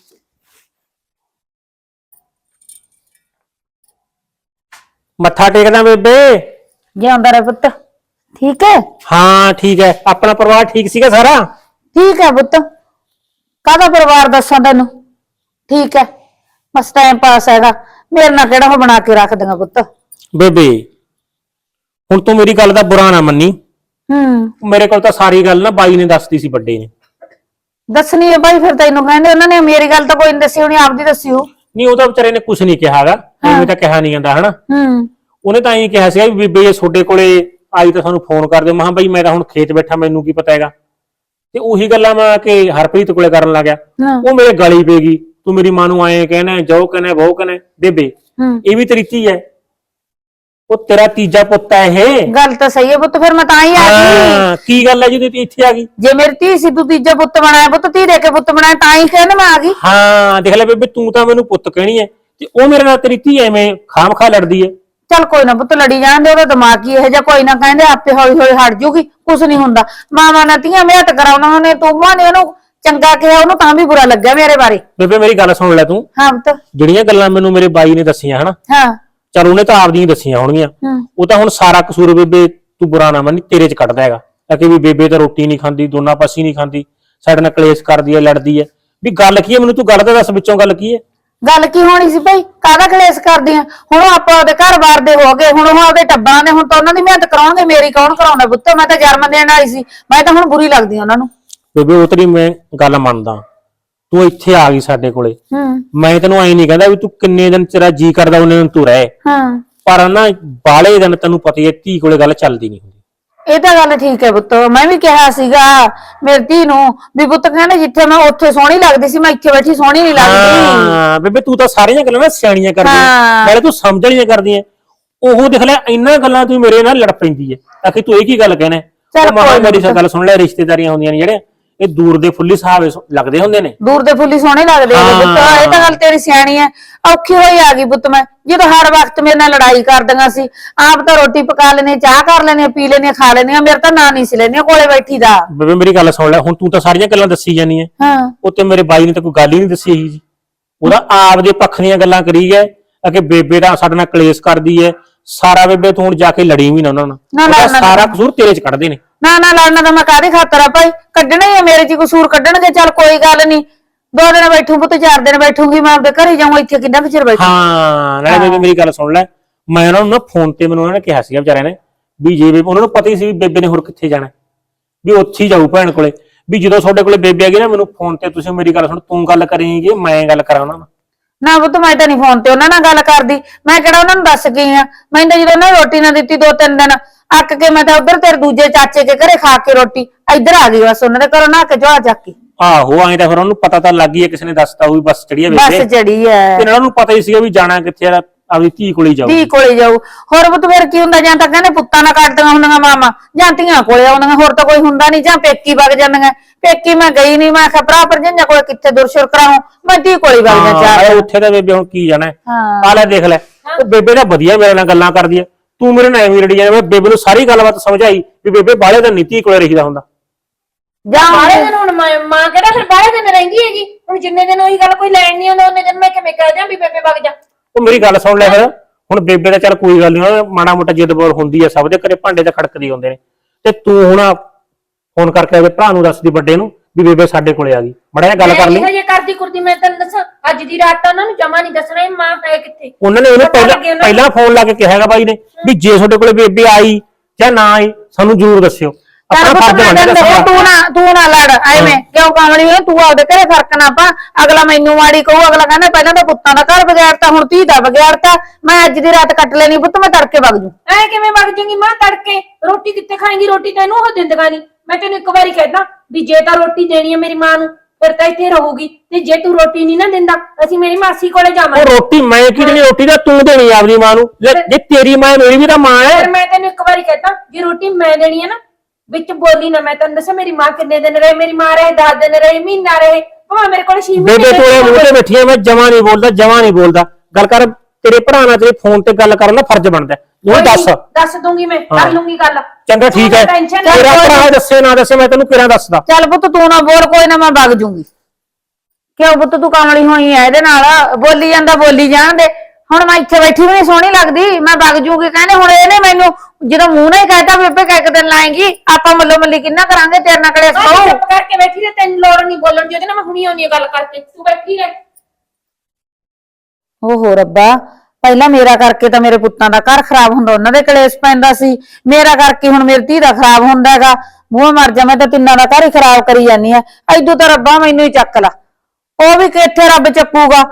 ਮੱਥਾ ਟੇਕਦਾ ਬੇਬੇ? ਜਿਉਂਦਾ ਰਹਿ ਪੁੱਤ। ਠੀਕ ਹੈ? ਹਾਂ ਠੀਕ ਹੈ। ਆਪਣਾ ਪਰਿਵਾਰ ਠੀਕ ਸੀਗਾ ਸਾਰਾ? ਠੀਕ ਹੈ ਪੁੱਤ। ਕਾਹਦਾ ਪਰਿਵਾਰ ਦੱਸਾਂ ਤੈਨੂੰ? ਠੀਕ ਹੈ। ਬਸ ਟਾਈਮ ਪਾਸ ਹੈਗਾ। ਮੇਰੇ ਨਾਲ ਕਿਹੜਾ ਉਹ ਬਣਾ ਕੇ ਰੱਖ ਦਿੰਗਾ ਪੁੱਤ। ਬੇਬੇ ਹੁਣ ਤੂੰ ਮੇਰੀ ਗੱਲ ਦਾ ਬੁਰਾ ਨਾ ਮੰਨੀ। ਹੂੰ। ਮੇਰੇ ਕੋਲ ਤਾਂ ਸਾਰੀ ਗੱਲ ਨਾ ਬਾਈ ਨੇ ਦੱਸਤੀ ਸੀ ਵੱਡੇ ਨੇ। ਦੱਸਣੀ ਹੈ ਭਾਈ ਫਿਰ ਤੈਨੂੰ ਕਹਿੰਦੇ ਉਹਨਾਂ ਨੇ ਮੇਰੀ ਗੱਲ ਤਾਂ ਕੋਈ ਨਹੀਂ ਦੱਸੀ ਹੋਣੀ ਆਪਦੀ ਦੱਸੀ ਹੋ ਨਹੀਂ ਉਹ ਤਾਂ ਵਿਚਾਰੇ ਨੇ ਕੁਝ ਨਹੀਂ ਕਿਹਾਗਾ ਐਵੇਂ ਤਾਂ ਕਿਹਾ ਨਹੀਂ ਜਾਂਦਾ ਹਨਾ? ਹੂੰ। ਉਹਨੇ ਤਾਂ ਐਂ ਕਿਹਾ ਸੀਗਾ ਵੀ ਬੇਬੇ ਜੇ ਤੁਹਾਡੇ ਕੋਲੇ ਆਈ ਤਾਂ ਸਾਨੂੰ ਫੋਨ ਕਰ ਦਿਓ। ਮੈਂ ਕਿਹਾ ਬਈ ਮੈਂ ਤਾਂ ਹੁਣ ਖੇਤ ਬੈਠਾ ਮੈਨੂੰ ਕੀ ਪਤਾ ਹੈਗਾ। ਤੇ ਉਹੀ ਗੱਲਾਂ ਮੈਂ ਕਿ ਹਰਪ੍ਰੀਤ ਕੋਲੇ ਕਰਨ ਲੱਗ ਗਿਆ ਹਾਂ। ਉਹ ਮੇਰੇ ਗਲੀ ਪੈ ਗਈ। ਤੂੰ ਮੇਰੀ ਮਾਂ ਨੂੰ ਆਏ ਕਹਿਣਾ ਜਾਓ ਕਹਿੰਦਾ ਬਹੁ ਕਹਿੰਦਾ ਬੇਬੇ ਹੂੰ। ਇਹ ਵੀ ਤੇਰੀ ਧੀ ਹੈ। ਉਹ ਤੇਰਾ ਤੀਜਾ ਪੁੱਤ ਹੈ ਇਹ। ਗੱਲ ਤਾਂ ਸਹੀ ਹੈ ਪੁੱਤ ਫਿਰ ਮੈਂ ਤਾਂ ਹੀ ਆ ਗਈ। ਹਾਂ ਕੀ ਗੱਲ ਹੈ ਜਦੋਂ ਤੂੰ ਇੱਥੇ ਆ ਗਈ? ਜੇ ਮੇਰੀ ਧੀ ਸੀ ਤੂੰ ਤੀਜਾ ਪੁੱਤ ਬਣਾਇਆ ਪੁੱਤ ਧੀ ਦੇ ਕੇ ਪੁੱਤ ਬਣਾਇਆ ਤਾਂ ਹੀ ਕਹਿੰਦੇ ਮੈਂ ਆ ਗਈ। ਹਾਂ ਦੇਖ ਲੈ ਬੇਬੇ ਤੂੰ ਤਾਂ ਮੈਨੂੰ ਪੁੱਤ ਕਹਿਣੀ ਹੈ। ਤੇ ਉਹ ਮੇਰੇ ਨਾਲ ਤੇਰੀ ਧੀ ਐਵੇਂ ਖਾਮਖਾ ਲੜਦੀ ਹੈ। ਚੱਲ ਕੋਈ ਨਾ ਪੁੱਤ ਲੜੀ ਜਾਂਦੇ ਉਹਦਾ ਦਿਮਾਗ ਹੀ ਇਹ ਜਿਹਾ ਕੋਈ ਨਾ ਕਹਿੰਦੇ ਆਪੇ ਹੌਲੀ ਹੌਲੀ ਹਟ ਜੂਗੀ ਕੁਝ ਨਹੀਂ ਹੁੰਦਾ। ਮਾਵਾਂ ਨਾਲ ਧੀਆਂ ਮਿਹਨਤ ਕਰਾਉਣਾ ਉਹਨੇ ਤੂੰ ਮਾਂ ਨੇ ਉਹਨੂੰ ਚੰਗਾ ਕਿਹਾ ਉਹਨੂੰ ਤਾਂ ਵੀ ਬੁਰਾ ਲੱਗਿਆ ਮੇਰੇ ਬਾਰੇ। ਬੇਬੇ ਮੇਰੀ ਗੱਲ ਸੁਣ ਲੈ ਤੂੰ। ਹਾਂ ਪੁੱਤ। ਜਿਹੜੀਆਂ ਗੱਲਾਂ ਮੈਨੂੰ ਮੇਰੇ ਬਾਈ ਨੇ ਦੱਸੀਆਂ ਹਨਾ? ਹਾਂ। ਚਲ ਉਹਨੇ ਤਾਂ ਆਪਦੀਆਂ ਹੀ ਦੱਸੀਆਂ ਹੋਣਗੀਆਂ। ਹੂੰ। ਉਹ ਤਾਂ ਹੁਣ ਸਾਰਾ ਕਸੂਰ ਬੇਬੇ ਤੂੰ ਬੁਰਾ ਨਾ ਮੰਨੀ ਤੇਰੇ 'ਚ ਕੱਢਦਾ ਹੈਗਾ। ਤਾਂ ਕਿ ਵੀ ਬੇਬੇ ਤਾਂ ਰੋਟੀ ਨਹੀਂ ਖਾਂਦੀ ਦੋਨਾਂ ਪਾਸੇ ਨਹੀਂ ਖਾਂਦੀ ਸਾਡੇ ਨਾਲ ਕਲੇਸ਼ ਕਰਦੀ ਹੈ ਲੜਦੀ ਹੈ। ਵੀ ਗੱਲ ਕੀ ਹੈ? ਮੈਨੂੰ ਤੂੰ ਗੱਲ ਤਾਂ ਦੱਸ ਵਿੱਚੋਂ ਗੱਲ ਕੀ ਹੈ? ਗੱਲ ਕੀ ਹੋਣੀ ਸੀ ਭਾਈ? ਕਾਹਦਾ ਕਲੇਸ਼ ਕਰਦੀ ਆ? ਹੁਣ ਉਹ ਆਪਾਂ ਉਹਦੇ ਘਰ-ਬਾਰ ਦੇ ਹੋ ਗਏ ਹੁਣ ਉਹ ਆਪਦੇ ਟੱਬਰਾਂ ਦੇ ਹੁਣ ਤਾਂ ਉਹਨਾਂ ਦੀ ਮਿਹਨਤ ਕਰਾਉਣਗੇ ਮੇਰੀ ਕੌਣ ਕਰਾਉਂਦਾ ਪੁੱਤ ਮੈਂ ਤਾਂ ਜਨਮ ਦੇਣ ਆਈ ਸੀ। ਮੈਂ ਤਾਂ ਹੁਣ ਬੁਰੀ ਲੱਗਦੀ ਆ ਉਹਨਾਂ ਨੂੰ। ਬੇਬੇ ਉਹ ਤੇਰੀ ਮੈਂ ਗੱਲ ਮੰਨਦਾ। ਤੂੰ ਇੱਥੇ ਆ ਗਈ ਸਾਡੇ ਕੋਲੇ। ਹੂੰ। ਮੈਂ ਤੈਨੂੰ ਐਂ ਨਹੀਂ ਕਹਿੰਦਾ ਵੀ ਤੂੰ ਕਿੰਨੇ ਦਿਨ ਤੇਰਾ ਜੀ ਕਰਦਾ ਉਹਨੇ ਦਿਨ ਤੂੰ ਰਹਿ। ਹਾਂ। ਪਰ ਨਾ ਬਾਲੇ ਦਿਨ ਤੈਨੂੰ ਪਤਾ ਹੀ ਹੈ ਧੀ ਕੋਲੇ ਗੱਲ ਚੱਲਦੀ ਨਹੀਂ ਹੁੰਦੀ। ਇਹ ਤਾਂ ਗੱਲ ਠੀਕ ਹੈ ਪੁੱਤ ਮੈਂ ਵੀ ਕਿਹਾ ਸੀਗਾ ਮੇਰੀ ਧੀ ਨੂੰ ਵੀ ਪੁੱਤ ਕਹਿੰਦੇ ਜਿੱਥੇ ਮੈਂ ਉੱਥੇ ਸੋਹਣੀ ਲੱਗਦੀ ਸੀ ਮੈਂ ਇੱਥੇ ਬੈਠੀ ਸੋਹਣੀ ਨਹੀਂ ਲੱਗਦੀ। ਹਾਂ ਬੇਬੇ ਤੂੰ ਤਾਂ ਸਾਰੀਆਂ ਗੱਲਾਂ ਨਾ ਸਿਆਣੀਆਂ ਕਰਦੀ ਹੈ। ਨਾਲੇ ਤੂੰ ਸਮਝ ਵਾਲੀਆਂ ਕਰਦੀ ਹੈ। ਉਹ ਦੇਖ ਲੈ ਇੰਨਾ ਗੱਲਾਂ ਤੂੰ ਮੇਰੇ ਨਾਲ ਲੜ ਪੈਂਦੀ ਹੈ। ਆਖੇ ਤੂੰ ਇਹ ਕੀ ਗੱਲ ਕਹਿਣਾ ਚੱਲ ਮਹਾਂ ਕੋਈ ਮੇਰੀ ਨਾ ਗੱਲ ਸੁਣ ਲੈ ਰਿਸ਼ਤੇਦਾਰੀਆਂ ਹੁੰਦੀਆਂ ਨੇ ਜਿਹੜੇ। ਇਹ ਦੂਰ ਦੇ ਫੁੱਲੀ ਸਾਹਵੇ ਲੱਗਦੇ ਹੁੰਦੇ ਨੇ। ਦੂਰ ਦੇ ਫੁੱਲੀ ਸੋਹਣੇ ਲੱਗਦੇ ਆ ਪੁੱਤ। ਇਹ ਤਾਂ ਗੱਲ ਤੇਰੀ ਸਿਆਣੀ ਹੈ ਔਖੀ ਹੋਈ ਆ ਗਈ ਪੁੱਤ ਮੈਂ। ਜਦੋਂ ਹਰ ਵਕਤ ਮੇਰੇ ਨਾਲ ਲੜਾਈ ਕਰਦੀਆਂ ਸੀ ਆਪ ਤਾਂ ਰੋਟੀ ਪਕਾ ਲੈਨੇ ਚਾਹ ਕਰ ਲੈਨੇ ਪੀ ਲੈਨੇ ਖਾ ਲੈਨੇ ਮੇਰੇ ਤਾਂ ਨਾਂ ਨਹੀਂ ਸੀ ਲੈਨੇ ਕੋਲੇ ਬੈਠੀ ਦਾ। ਬੇਬੇ ਮੇਰੀ ਗੱਲ ਸੁਣ ਲੈ ਹੁਣ ਤੂੰ ਤਾਂ ਸਾਰੀਆਂ ਗੱਲਾਂ ਦੱਸੀ ਜਾਨੀ ਹੈ। ਹਾਂ ਉੱਤੇ ਮੇਰੇ ਬਾਈ ਨੇ ਤਾਂ ਕੋਈ ਗੱਲ ਹੀ ਨਹੀਂ ਦੱਸੀ ਹੈਗੀ ਜੀ। ਉਹਦਾ ਆਪ ਦੇ ਪੱਖ ਦੀਆਂ ਗੱਲਾਂ ਕਰੀ ਹੈ ਕਿ ਬੇਬੇ ਦਾ ਸਾਡੇ ਨਾਲ ਕਲੇਸ਼ ਕਰਦੀ ਹੈ ਸਾਰਾ ਬੇਬੇ ਤੂੰ ਹੁਣ ਜਾ ਕੇ ਲੜੀ ਵੀ ਨਾ ਉਹਨਾਂ ਨਾਲ। ਨਾ, ਨਾ, ਉਹਦਾ ਨਾ, ਸਾਰਾ। ਕਸੂਰ ਤੇਰੇ 'ਚ ਕੱਢਦੇ ਨੇ। ਨਾ ਨਾ ਲੜਨਾ ਤਾਂ ਮੈਂ ਕਾਹਦੀ ਖਾਤਰ ਆ ਭਾਈ? ਕੱਢਣਾ ਹੀ ਆ ਮੇਰੇ ਚ ਕਸੂਰ ਕੱਢਣਗੇ ਚੱਲ ਕੋਈ ਗੱਲ ਨਹੀਂ। ਦੋ ਦਿਨ ਬੈਠੂ ਪੁੱਤ ਚਾਰ ਦਿਨ ਬੈਠੂਗੀ ਮੈਂ ਆਪਦੇ ਘਰੇ ਜਾਊਂ ਇੱਥੇ ਕਿੰਨਾ ਕੁ ਚਿਰ ਬੈਠੂ? ਹਾਂ ਨਾਲੇ ਬੇਬੇ ਮੇਰੀ ਗੱਲ ਸੁਣ ਲੈ ਮੈਂ ਉਹਨਾਂ ਨੂੰ ਨਾ ਫੋਨ ਤੇ ਮੈਨੂੰ ਉਹਨਾਂ ਨੇ ਕਿਹਾ ਸੀਗਾ ਵਿਚਾਰਿਆਂ ਨੇ ਵੀ ਜੇ ਬੇਬੇ ਉਹਨਾਂ ਨੂੰ ਪਤਾ ਹੀ ਸੀ ਵੀ ਬੇਬੇ ਨੇ ਹੋਰ ਕਿੱਥੇ ਜਾਣਾ। ਵੀ ਉੱਥੇ ਹੀ ਜਾਊ ਭੈਣ ਕੋਲੇ। ਵੀ ਜਦੋਂ ਤੁਹਾਡੇ ਕੋਲੇ ਬੇਬੇ ਆ ਗਈ ਨਾ ਮੈਨੂੰ ਫੋਨ ਤੇ ਤੁਸੀਂ ਮੇਰੀ ਗੱਲ ਸੁਣ ਤੂੰ ਗੱਲ ਕਰੇਂਗੀ ਮੈਂ ਗੱਲ ਕਰਾਂ ਉਹਨਾਂ ਨਾਲ। ਨਾ ਪੁੱਤ ਮੈਂ ਤਾਂ ਨਹੀਂ ਫੋਨ ਤੇ ਉਹਨਾਂ ਨਾਲ ਗੱਲ ਕਰਦੀ। ਮੈਂ ਕਿਹੜਾ ਉਹਨਾਂ ਨੂੰ ਦੱਸ ਗਈ ਆ? ਮੈਂ ਤਾਂ ਜਦੋਂ ਉਹਨਾਂ ਨੂੰ ਰੋਟੀ ਨਾ ਦਿੱਤੀ ਦੋ ਤਿੰਨ ਦਿਨ ਅੱਕ ਕੇ ਮੈਂ ਤਾਂ ਉਧਰ ਤੇਰੇ ਦੂਜੇ ਚਾਚੇ ਕੇ ਘਰੇ ਖਾ ਕੇ ਰੋਟੀ ਇੱਧਰ ਆ ਗਈ ਬਸ ਉਹਨਾਂ ਦੇ ਘਰੋਂ ਨਾ ਕੇ ਜਵਾ ਚੱਕ ਕੇ। ਆਹੋ ਐਂ ਤਾਂ ਫਿਰ ਉਹਨੂੰ ਪਤਾ ਤਾਂ ਲੱਗ ਹੀ ਹੈ ਕਿਸੇ ਨੇ ਦੱਸਤਾ ਹੋਈ ਬਸ ਚੜੀ ਹੈ ਬੱਸ ਚੜੀ ਐ। ਤੇ ਉਹਨਾਂ ਨੂੰ ਪਤਾ ਹੀ ਸੀਗਾ ਵੀ ਜਾਣਾ ਕਿੱਥੇ ਆ ਆਪਦੀ ਧੀ ਕੋਲੇ ਹੀ ਜਾਊ ਧੀ ਕੋਲੇ ਜਾਊ। ਹੋਰ ਪੁੱਤ ਫਿਰ ਕੀ ਹੁੰਦਾ ਜਾਂ ਤਾਂ ਕਹਿੰਦੇ ਪੁੱਤਾਂ ਨਾਲ ਕੱਟਦੀਆਂ ਹੁੰਦੀਆਂ ਮਾਮਾ ਜਾਂ ਧੀਆਂ ਕੋਲੇ ਆਉਂਦੀਆਂ ਹੋਰ ਤਾਂ ਕੋਈ ਹੁੰਦਾ ਨਹੀਂ ਜਾਂ ਪੇਕੀ ਵਗ ਜਾਂਦੀਆਂ। ਪੇਕੀ ਮੈਂ ਗਈ ਨਹੀਂ ਮੈਂ ਕਿਹਾ ਭਰਾ ਭਰਜਾਈਆਂ ਕੋਲੇ ਕਿੱਥੇ ਦੁਰਸ਼ੁਰ ਕਰਾਉਂ ਮੈਂ ਧੀ ਕੋਲੇ ਵਗ ਜਾ ਚਾਰ ਹਾਂ ਉੱਥੇ ਤਾਂ ਬੇਬੇ ਹੁਣ ਕੀ ਜਾਣਾ ਆ ਲੈ ਦੇਖ ਲੈ ਉਹ ਬੇਬੇ ਤਾਂ ਵਧੀਆ ਮੇਰੇ ਨਾਲ ਗੱਲਾਂ ਕਰਦੀ ਹੈ। ਤੂੰ ਮੇਰੇ ਨਾਲ ਐਵੇਂ ਲੜੀ ਜਾਂਦਾ ਮੈਂ ਬੇਬੇ ਨੂੰ ਸਾਰੀ ਗੱਲਬਾਤ ਸਮਝਾਈ ਵੀ ਬੇਬੇ ਬਾਲੇ ਦਾ ਨੀਤੀ ਕੋਲੇ ਰਹੀਦਾ ਹੁੰਦਾ। ਜਾਂ ਬਾਹਲੇ ਦਿਨ ਹੁਣ ਮਾਂ ਮਾਂ ਕਿਹੜਾ ਫਿਰ ਬਾਹਲੇ ਦਿਨ ਰਹਿੰਦੀ ਹੈਗੀ? ਹੁਣ ਜਿੰਨੇ ਦਿਨ ਉਹੀ ਗੱਲ ਕੋਈ ਲੈਣ ਨਹੀਂ ਆਉਂਦਾ ਉਹਨੇ ਦਿਨ ਮੈਂ ਕਿਵੇਂ ਕਹਿ ਦਿਆਂ ਵੀ ਬੇਬੇ ਵਗ ਜਾ। ਉਹ ਮੇਰੀ ਗੱਲ ਸੁਣ ਲੈ ਫਿਰ। ਹੁਣ ਬੇਬੇ ਦਾ ਚੱਲ ਕੋਈ ਗੱਲ ਨਹੀਂ ਮਾੜਾ ਮੋਟਾ ਜਿੱਦ ਬੋਲ ਹੁੰਦੀ ਹੈ ਸਭ ਦੇ ਘਰੇ ਭਾਂਡੇ ਤਾਂ ਖੜਕਦੇ ਹੁੰਦੇ ਨੇ। ਤੇ ਤੂੰ ਹੁਣ ਫੋਨ ਕਰਕੇ ਆਪਣੇ ਭਰਾ ਨੂੰ ਦੱਸਦੀ ਵੱਡੇ ਨੂੰ ਵੀ ਬੇਬੇ ਸਾਡੇ ਕੋਲੇ ਆ ਗਈ। ਮੜਾ ਜਿਹਾ ਗੱਲ ਕਰ ਲਈ। ਹਜੇ ਕਰਦੀ ਕੁਰਦੀ ਮੈਂ ਤੈਨੂੰ ਦੱਸਾਂ ਅੱਜ ਦੀ ਰਾਤ ਤਾਂ ਉਹਨਾਂ ਨੂੰ ਜਮਾ ਨਹੀਂ ਦੱਸਣਾ ਇਹ ਮਾਂ ਹੈ ਕਿੱਥੇ। ਉਹਨਾਂ ਨੇ ਉਹਨੂੰ ਪਹਿਲਾਂ। ਪਹਿਲਾਂ ਫੋਨ ਲਾ ਕੇ ਕਿਹਾ ਹੈਗਾ ਬਾਈ ਨੇ ਵੀ ਜੇ ਤੁਹਾਡੇ ਕੋਲੇ ਬੇਬੇ ਆਈ ਜਾਂ ਨਾ ਆਈ ਸਾਨੂੰ ਜ਼ਰੂਰ ਦੱਸਿਓ। ਆਪਣਾ ਫਰਜ਼ ਬਣਦਾ ਤੂੰ ਨਾ ਤੂੰ ਨਾ ਲੜ ਐਵੇਂ ਕਿਉਂ ਹੋਈ? ਤੂੰ ਆਪਦੇ ਘਰੇ ਫ਼ਰਕ ਨਾ ਪਾ। ਅਗਲਾ ਮੈਨੂੰ ਮਾੜੀ ਕਹੂ ਅਗਲਾ ਕਹਿੰਦਾ ਪਹਿਲਾਂ ਤਾਂ ਪੁੱਤਾਂ ਦਾ ਘਰ ਵਿਗਾੜਤਾ ਹੁਣ ਧੀ ਦਾ ਵਿਗਾੜਤਾ। ਮੈਂ ਅੱਜ ਦੀ ਰਾਤ ਕੱਟ ਲੈਣੀ ਪੁੱਤ ਮੈਂ ਤੜਕੇ ਵਗ ਜੂ। ਐ ਕਿਵੇਂ ਜਾਏਗੀ ਮਾਂ ਤੜਕੇ। ਰੋਟੀ ਕਿੱਥੇ ਖਾਏਂਗੀ? ਰੋਟੀ ਤੈਨੂੰ ਉਹ ਦਿੰਦਗਾ ਨਹੀਂ ਮੈਂ ਤੈਨੂੰ ਇੱਕ ਵਾਰੀ ਕਹਿਦਾ ਵੀ ਜੇ ਤਾਂ ਰੋਟੀ ਦੇਣੀ ਹੈ ਮੇਰੀ ਮਾਂ ਨੂੰ ਫਿਰ ਤਾਂ ਇੱਥੇ ਰਹੂਗੀ। ਤੇ ਜੇ ਤੂੰ ਰੋਟੀ ਨਹੀਂ ਨਾ ਦਿੰਦਾ ਅਸੀਂ ਮੇਰੀ ਮਾਸੀ ਕੋਲੇ ਉਹ ਜਾਵਾਂਗੇ ਰੋਟੀ ਮੈਂ ਕੀ ਦੇਣੀ ਰੋਟੀ ਤਾਂ ਤੂੰ ਦੇਣੀ ਆ ਆਪਣੀ ਮਾਂ ਨੂੰ? ਜੇ ਜੇ ਤੇਰੀ ਮਾਂ ਹੈ, ਮੇਰੀ ਵੀ ਤਾਂ ਮਾਂ ਹੈ। ਫਿਰ ਮੈਂ ਤੈਨੂੰ ਇੱਕ ਵਾਰੀ ਕਹਿਤਾ ਜੇ ਰੋਟੀ ਮੈਂ ਦੇਣੀ ਹੈ ਨਾ ਵਿੱਚ ਬੋਲੀ ਨਾ ਮੈਂ ਤੈਨੂੰ ਦੱਸਾਂ ਮੇਰੀ ਮਾਂ ਕਿੰਨੇ ਦਿਨ ਰਹੇ? ਮੇਰੀ ਮਾਂ ਰਹੇ 10 ਦਿਨ ਰਹੇ ਮਹੀਨਾ ਰਹੇ। ਭਾਵੇਂ ਮੇਰੇ ਕੋਲ 6 ਮਹੀਨੇ ਬੇਬੇ ਕੋਲੇ ਮੂੰਹ ਤੇ ਬੈਠੀ ਆ ਮੈਂ ਜਮਾ ਨਹੀਂ ਬੋਲਦਾ ਜਮਾ ਨਹੀਂ ਬੋਲਦਾ। ਗੱਲ ਕਰ ਤੇਰੇ ਭਰਾ ਨਾਲ ਤੇਰੇ ਫੋਨ ਤੇ ਗੱਲ ਕਰਨ ਦਾ ਫਰਜ਼ ਬਣਦਾ ਹੈ। ਮੈਨੂੰ ਦੱਸ। ਦੱਸ ਦੂੰਗੀ ਮੈਂ ਕਰ ਲੂੰਗੀ ਗੱਲ। ਚੰਗਾ ਠੀਕ ਹੈ। ਤੇਰਾ ਭਰਾ ਦੱਸੇ ਨਾ ਦੱਸੇ ਮੈਂ ਤੈਨੂੰ ਕਿਹੜਾ ਦੱਸਦਾ? ਚੱਲ ਪੁੱਤ ਤੂੰ ਨਾ ਬੋਲ ਕੋਈ ਨਾ ਮੈਂ ਵਗ ਜੂੰਗੀ। ਕਿਉਂ ਪੁੱਤ ਤੂੰ ਕਮਲੀ ਹੋਈ ਐ ਇਹਦੇ ਨਾਲ ਬੋਲੀ ਜਾਂਦਾ ਬੋਲੀ ਜਾਣ ਦੇ। ਹੁਣ ਮੈਂ ਇੱਥੇ ਬੈਠੀ ਵੀ ਨਹੀਂ ਸੋਹਣੀ ਲੱਗਦੀ ਮੈਂ ਵਗ ਜੂੰਗੀ। ਕਹਿੰਦੇ ਹੁਣ ਇਹਨੇ ਮੈਨੂੰ ਜਦੋਂ ਮੂੰਹ ਨਾਲ ਹੀ ਕਹਿਤਾ ਬੇਬੇ ਕਹਿ ਕੇ ਦਿਨ ਲਾਏਗੀ ਆਪਾਂ ਮੱਲੋ ਮੱਲੀ ਕਿੰਨਾ ਕਰਾਂਗੇ ਤੇਰੇ ਨਾਲ ਕਲੇ ਆਹ ਸਕਾਉ ਚੁੱਪ ਕਰਕੇ ਬੈਠੀ ਤੇ ਤੈਨੂੰ ਲੋੜ ਨਹੀਂ ਬੋਲਣ ਦੀ ਉਹਦੇ ਨਾਲ ਮੈਂ ਹੁਣੀ ਆਉਣੀ ਗੱਲ ਕਰਕੇ। ਤੂੰ ਬੈਠੀ ਰਹਿ। ਓਹੋ ਰੱਬਾ ਪਹਿਲਾਂ ਮੇਰਾ ਕਰਕੇ ਤਾਂ ਮੇਰੇ ਪੁੱਤਾਂ ਦਾ ਘਰ ਖਰਾਬ ਹੁੰਦਾ ਉਹਨਾਂ ਦੇ ਕਲੇਸ਼ ਪੈਂਦਾ ਸੀ। ਮੇਰਾ ਕਰਕੇ ਹੁਣ ਮੇਰੀ ਧੀ ਦਾ ਖਰਾਬ ਹੁੰਦਾ ਹੈਗਾ। ਮੂੰਹ ਮਰ ਜਾ ਮੈਂ ਤਾਂ ਤਿੰਨਾਂ ਦਾ ਘਰ ਹੀ ਖਰਾਬ ਕਰੀ ਜਾਂਦੀ ਆ ਐਦੂ ਤਾਂ ਰੱਬਾ ਮੈਨੂੰ ਹੀ ਚੱਕ ਲਾ। ਉਹ ਵੀ ਕਿੱਥੇ ਰੱਬ ਚੱਕੂਗਾ?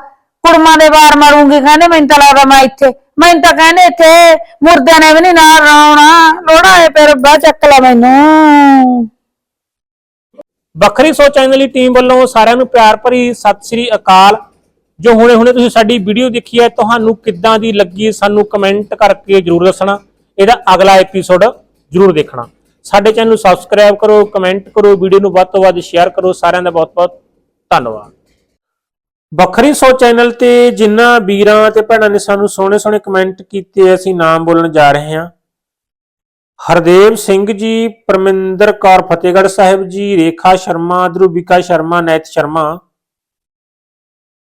ਕੁੜਮਾਂ ਦੇ ਵਾਰ ਮਾਰੂੰਗੀ, ਕਹਿੰਦੇ ਮੈਨੂੰ ਤਾਂ ਲੱਗਦਾ ਮੈਂ ਇੱਥੇ, ਮੈਨੂੰ ਤਾਂ ਕਹਿੰਦੇ ਇੱਥੇ ਮੁਰਦਿਆਂ ਨੇ ਵੀ ਨਹੀਂ ਨਾਲ ਰੌਣਾ। ਲੋੜਾ ਏ ਪਰ ਰੱਬਾ ਚੱਕ ਲਾ ਮੈਨੂੰ। ਵੱਖਰੀ ਸੋਚ ਚੈਨਲ ਦੀ ਟੀਮ ਵੱਲੋਂ ਸਾਰਿਆਂ ਨੂੰ ਪਿਆਰ ਭਰੀ ਸਤਿ ਸ੍ਰੀ ਅਕਾਲ। ਜੋ ਹੁਣੇ ਹੁਣੇ ਤੁਸੀਂ ਸਾਡੀ ਵੀਡੀਓ ਦੇਖੀ ਹੈ, ਤੁਹਾਨੂੰ ਕਿੱਦਾਂ ਦੀ ਲੱਗੀ ਸਾਨੂੰ ਕਮੈਂਟ ਕਰਕੇ ਜਰੂਰ ਦੱਸਣਾ। ਇਹਦਾ ਅਗਲਾ ਐਪੀਸੋਡ ਜਰੂਰ ਦੇਖਣਾ। ਸਾਡੇ ਚੈਨਲ ਨੂੰ ਸਬਸਕ੍ਰਾਈਬ ਕਰੋ ਕਮੈਂਟ ਕਰੋ ਵੀਡੀਓ ਨੂੰ ਵੱਧ ਤੋਂ ਵੱਧ ਸ਼ੇਅਰ ਕਰੋ। ਸਾਰਿਆਂ ਦਾ ਬਹੁਤ ਬਹੁਤ ਧੰਨਵਾਦ। ਵੱਖਰੀ ਸੋ ਚੈਨਲ ਤੇ ਜਿਨ੍ਹਾਂ ਵੀਰਾਂ ਤੇ ਭੈਣਾਂ ਨੇ ਸਾਨੂੰ ਸੋਹਣੇ ਸੋਹਣੇ ਕਮੈਂਟ ਕੀਤੇ, ਅਸੀਂ ਨਾਮ ਬੋਲਣ ਜਾ ਰਹੇ ਹਾਂ। Hardev Singh ji, Parminder Kaur, Fatehgarh Sahib ji, Rekha Sharma, Dhruvika Sharma, Nait Sharma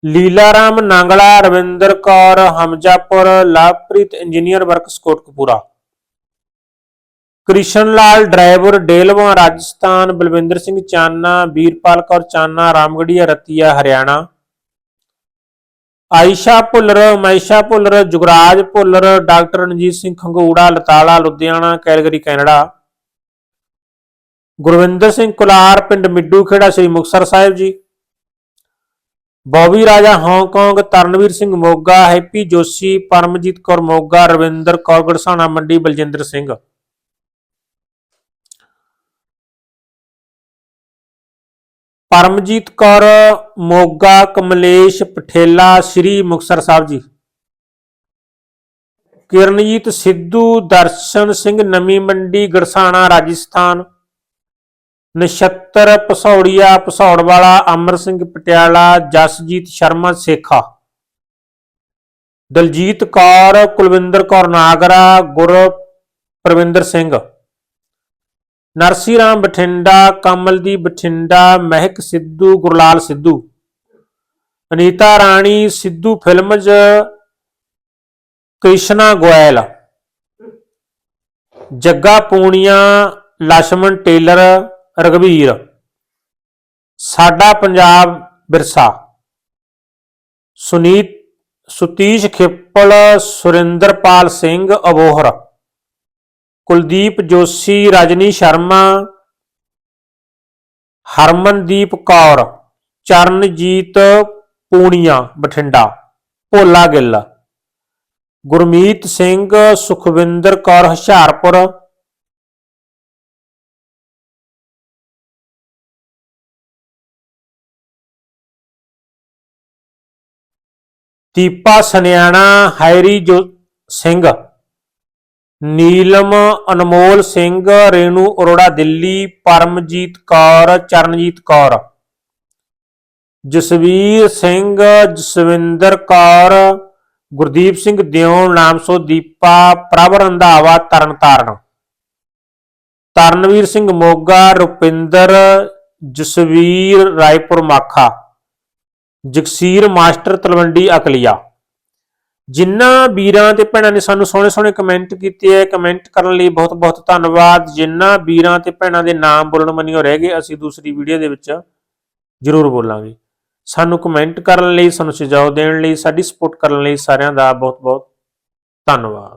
Leela Ram Nangla, Ravinder Kaur, Hamjapur Labhpreet engineer works Kotkapura Krishan Lal driver, Delwa Rajasthan, Balwinder Singh Chana, Veerpal Kaur Chana Ramgarhia Ratia, Haryana Ayesha Bhullar Maisha Bhullar, Jugraj Bhullar, doctor Ranjit Singh Khangura, Latala, Ludhiana, Calgary, Canada. Gurvinder Singh Kular, ਪਿੰਡ Middu Khera, Sri Muktsar Sahib ji. Bobby Raja Hong Kong, Taranveer Singh Moga, Happy Joshi, Paramjit Kaur Moga, Ravinder Kaur Garsana, Mandi Baljinder Singh. Paramjit Kaur, Moga, Kamlesh, ਪਠੇਲਾ, ਸ੍ਰੀ ਮੁਕਤਸਰ ਸਾਹਿਬ ਜੀ। ਕਿਰਨਜੀਤ ਸਿੱਧੂ, ਦਰਸ਼ਨ ਸਿੰਘ ਨਵੀਂ ਮੰਡੀ, ਗੜਸਾਣਾ, ਰਾਜਸਥਾਨ। ਨਛੱਤਰ, ਪਸੌੜੀਆ ਪਸੌੜ ਵਾਲਾ ਅਮਰ ਸਿੰਘ ਪਟਿਆਲਾ, ਜਸਜੀਤ ਸ਼ਰਮਾ, ਸੇਖਾ। ਦਲਜੀਤ ਕੌਰ, ਕੁਲਵਿੰਦਰ ਕੌਰ ਨਾਗਰਾ, ਗੁਰ Parvinder Singh. Narsee Ram Bathinda, Kamaldeep Bathinda, Mehak Sidhu, Gurlal Sidhu. Anita Rani, Sidhu films, Krishna Goyal. Jagga Punia Lakshman tailor ਰਗਵੀਰ ਸਾਡਾ Punjab Birsa. Sunit, Sutish Khepal, Surinderpal Singh Abohar. Kuldeep Joshi, Rajni Sharma, Harmandeep Kaur, Charanjit Punia, Bathinda Bhola Gill Gurmeet Singh, Sukhwinder Kaur, Hoshiarpur, Deepa Saniana, Harry ਜੋ ਸਿੰਘ। ਨੀਲਮ ਅਨਮੋਲ ਸਿੰਘ, ਰੇਣੂ ਅਰੋੜਾ ਦਿੱਲੀ, ਪਰਮਜੀਤ ਕੌਰ, ਚਰਨਜੀਤ ਕੌਰ। ਜਸਵੀਰ ਸਿੰਘ, ਜਸਵਿੰਦਰ ਕੌਰ, ਗੁਰਦੀਪ ਸਿੰਘ ਦਿਓਣ, ਨਾਮਸੋ Deepa, Prabh Randhawa, Tarn Taran. Tarnveer Singh Moga, Rupinder, Jasvir Raipur Makha. Jagsir master Talwandi Aklia. ਜਿਨ੍ਹਾਂ ਵੀਰਾਂ ਤੇ ਭੈਣਾਂ ਨੇ ਸਾਨੂੰ ਸੋਹਣੇ ਸੋਹਣੇ ਕਮੈਂਟ ਕੀਤੇ ਹੈ ਕਮੈਂਟ ਕਰਨ ਲਈ ਬਹੁਤ ਬਹੁਤ ਧੰਨਵਾਦ। ਜਿਨ੍ਹਾਂ ਵੀਰਾਂ ਤੇ ਭੈਣਾਂ ਦੇ ਨਾਮ ਬੋਲਣ ਮੰਨਿਓ ਰਹਿ ਗਏ, ਅਸੀਂ ਦੂਸਰੀ ਵੀਡੀਓ ਦੇ ਵਿੱਚ ਜ਼ਰੂਰ ਬੋਲਾਂਗੇ। ਸਾਨੂੰ ਕਮੈਂਟ ਕਰਨ ਲਈ, ਸਾਨੂੰ ਸੁਝਾਅ ਦੇਣ ਲਈ, ਸਾਡੀ ਸਪੋਰਟ ਕਰਨ ਲਈ ਸਾਰਿਆਂ ਦਾ ਬਹੁਤ ਬਹੁਤ ਧੰਨਵਾਦ।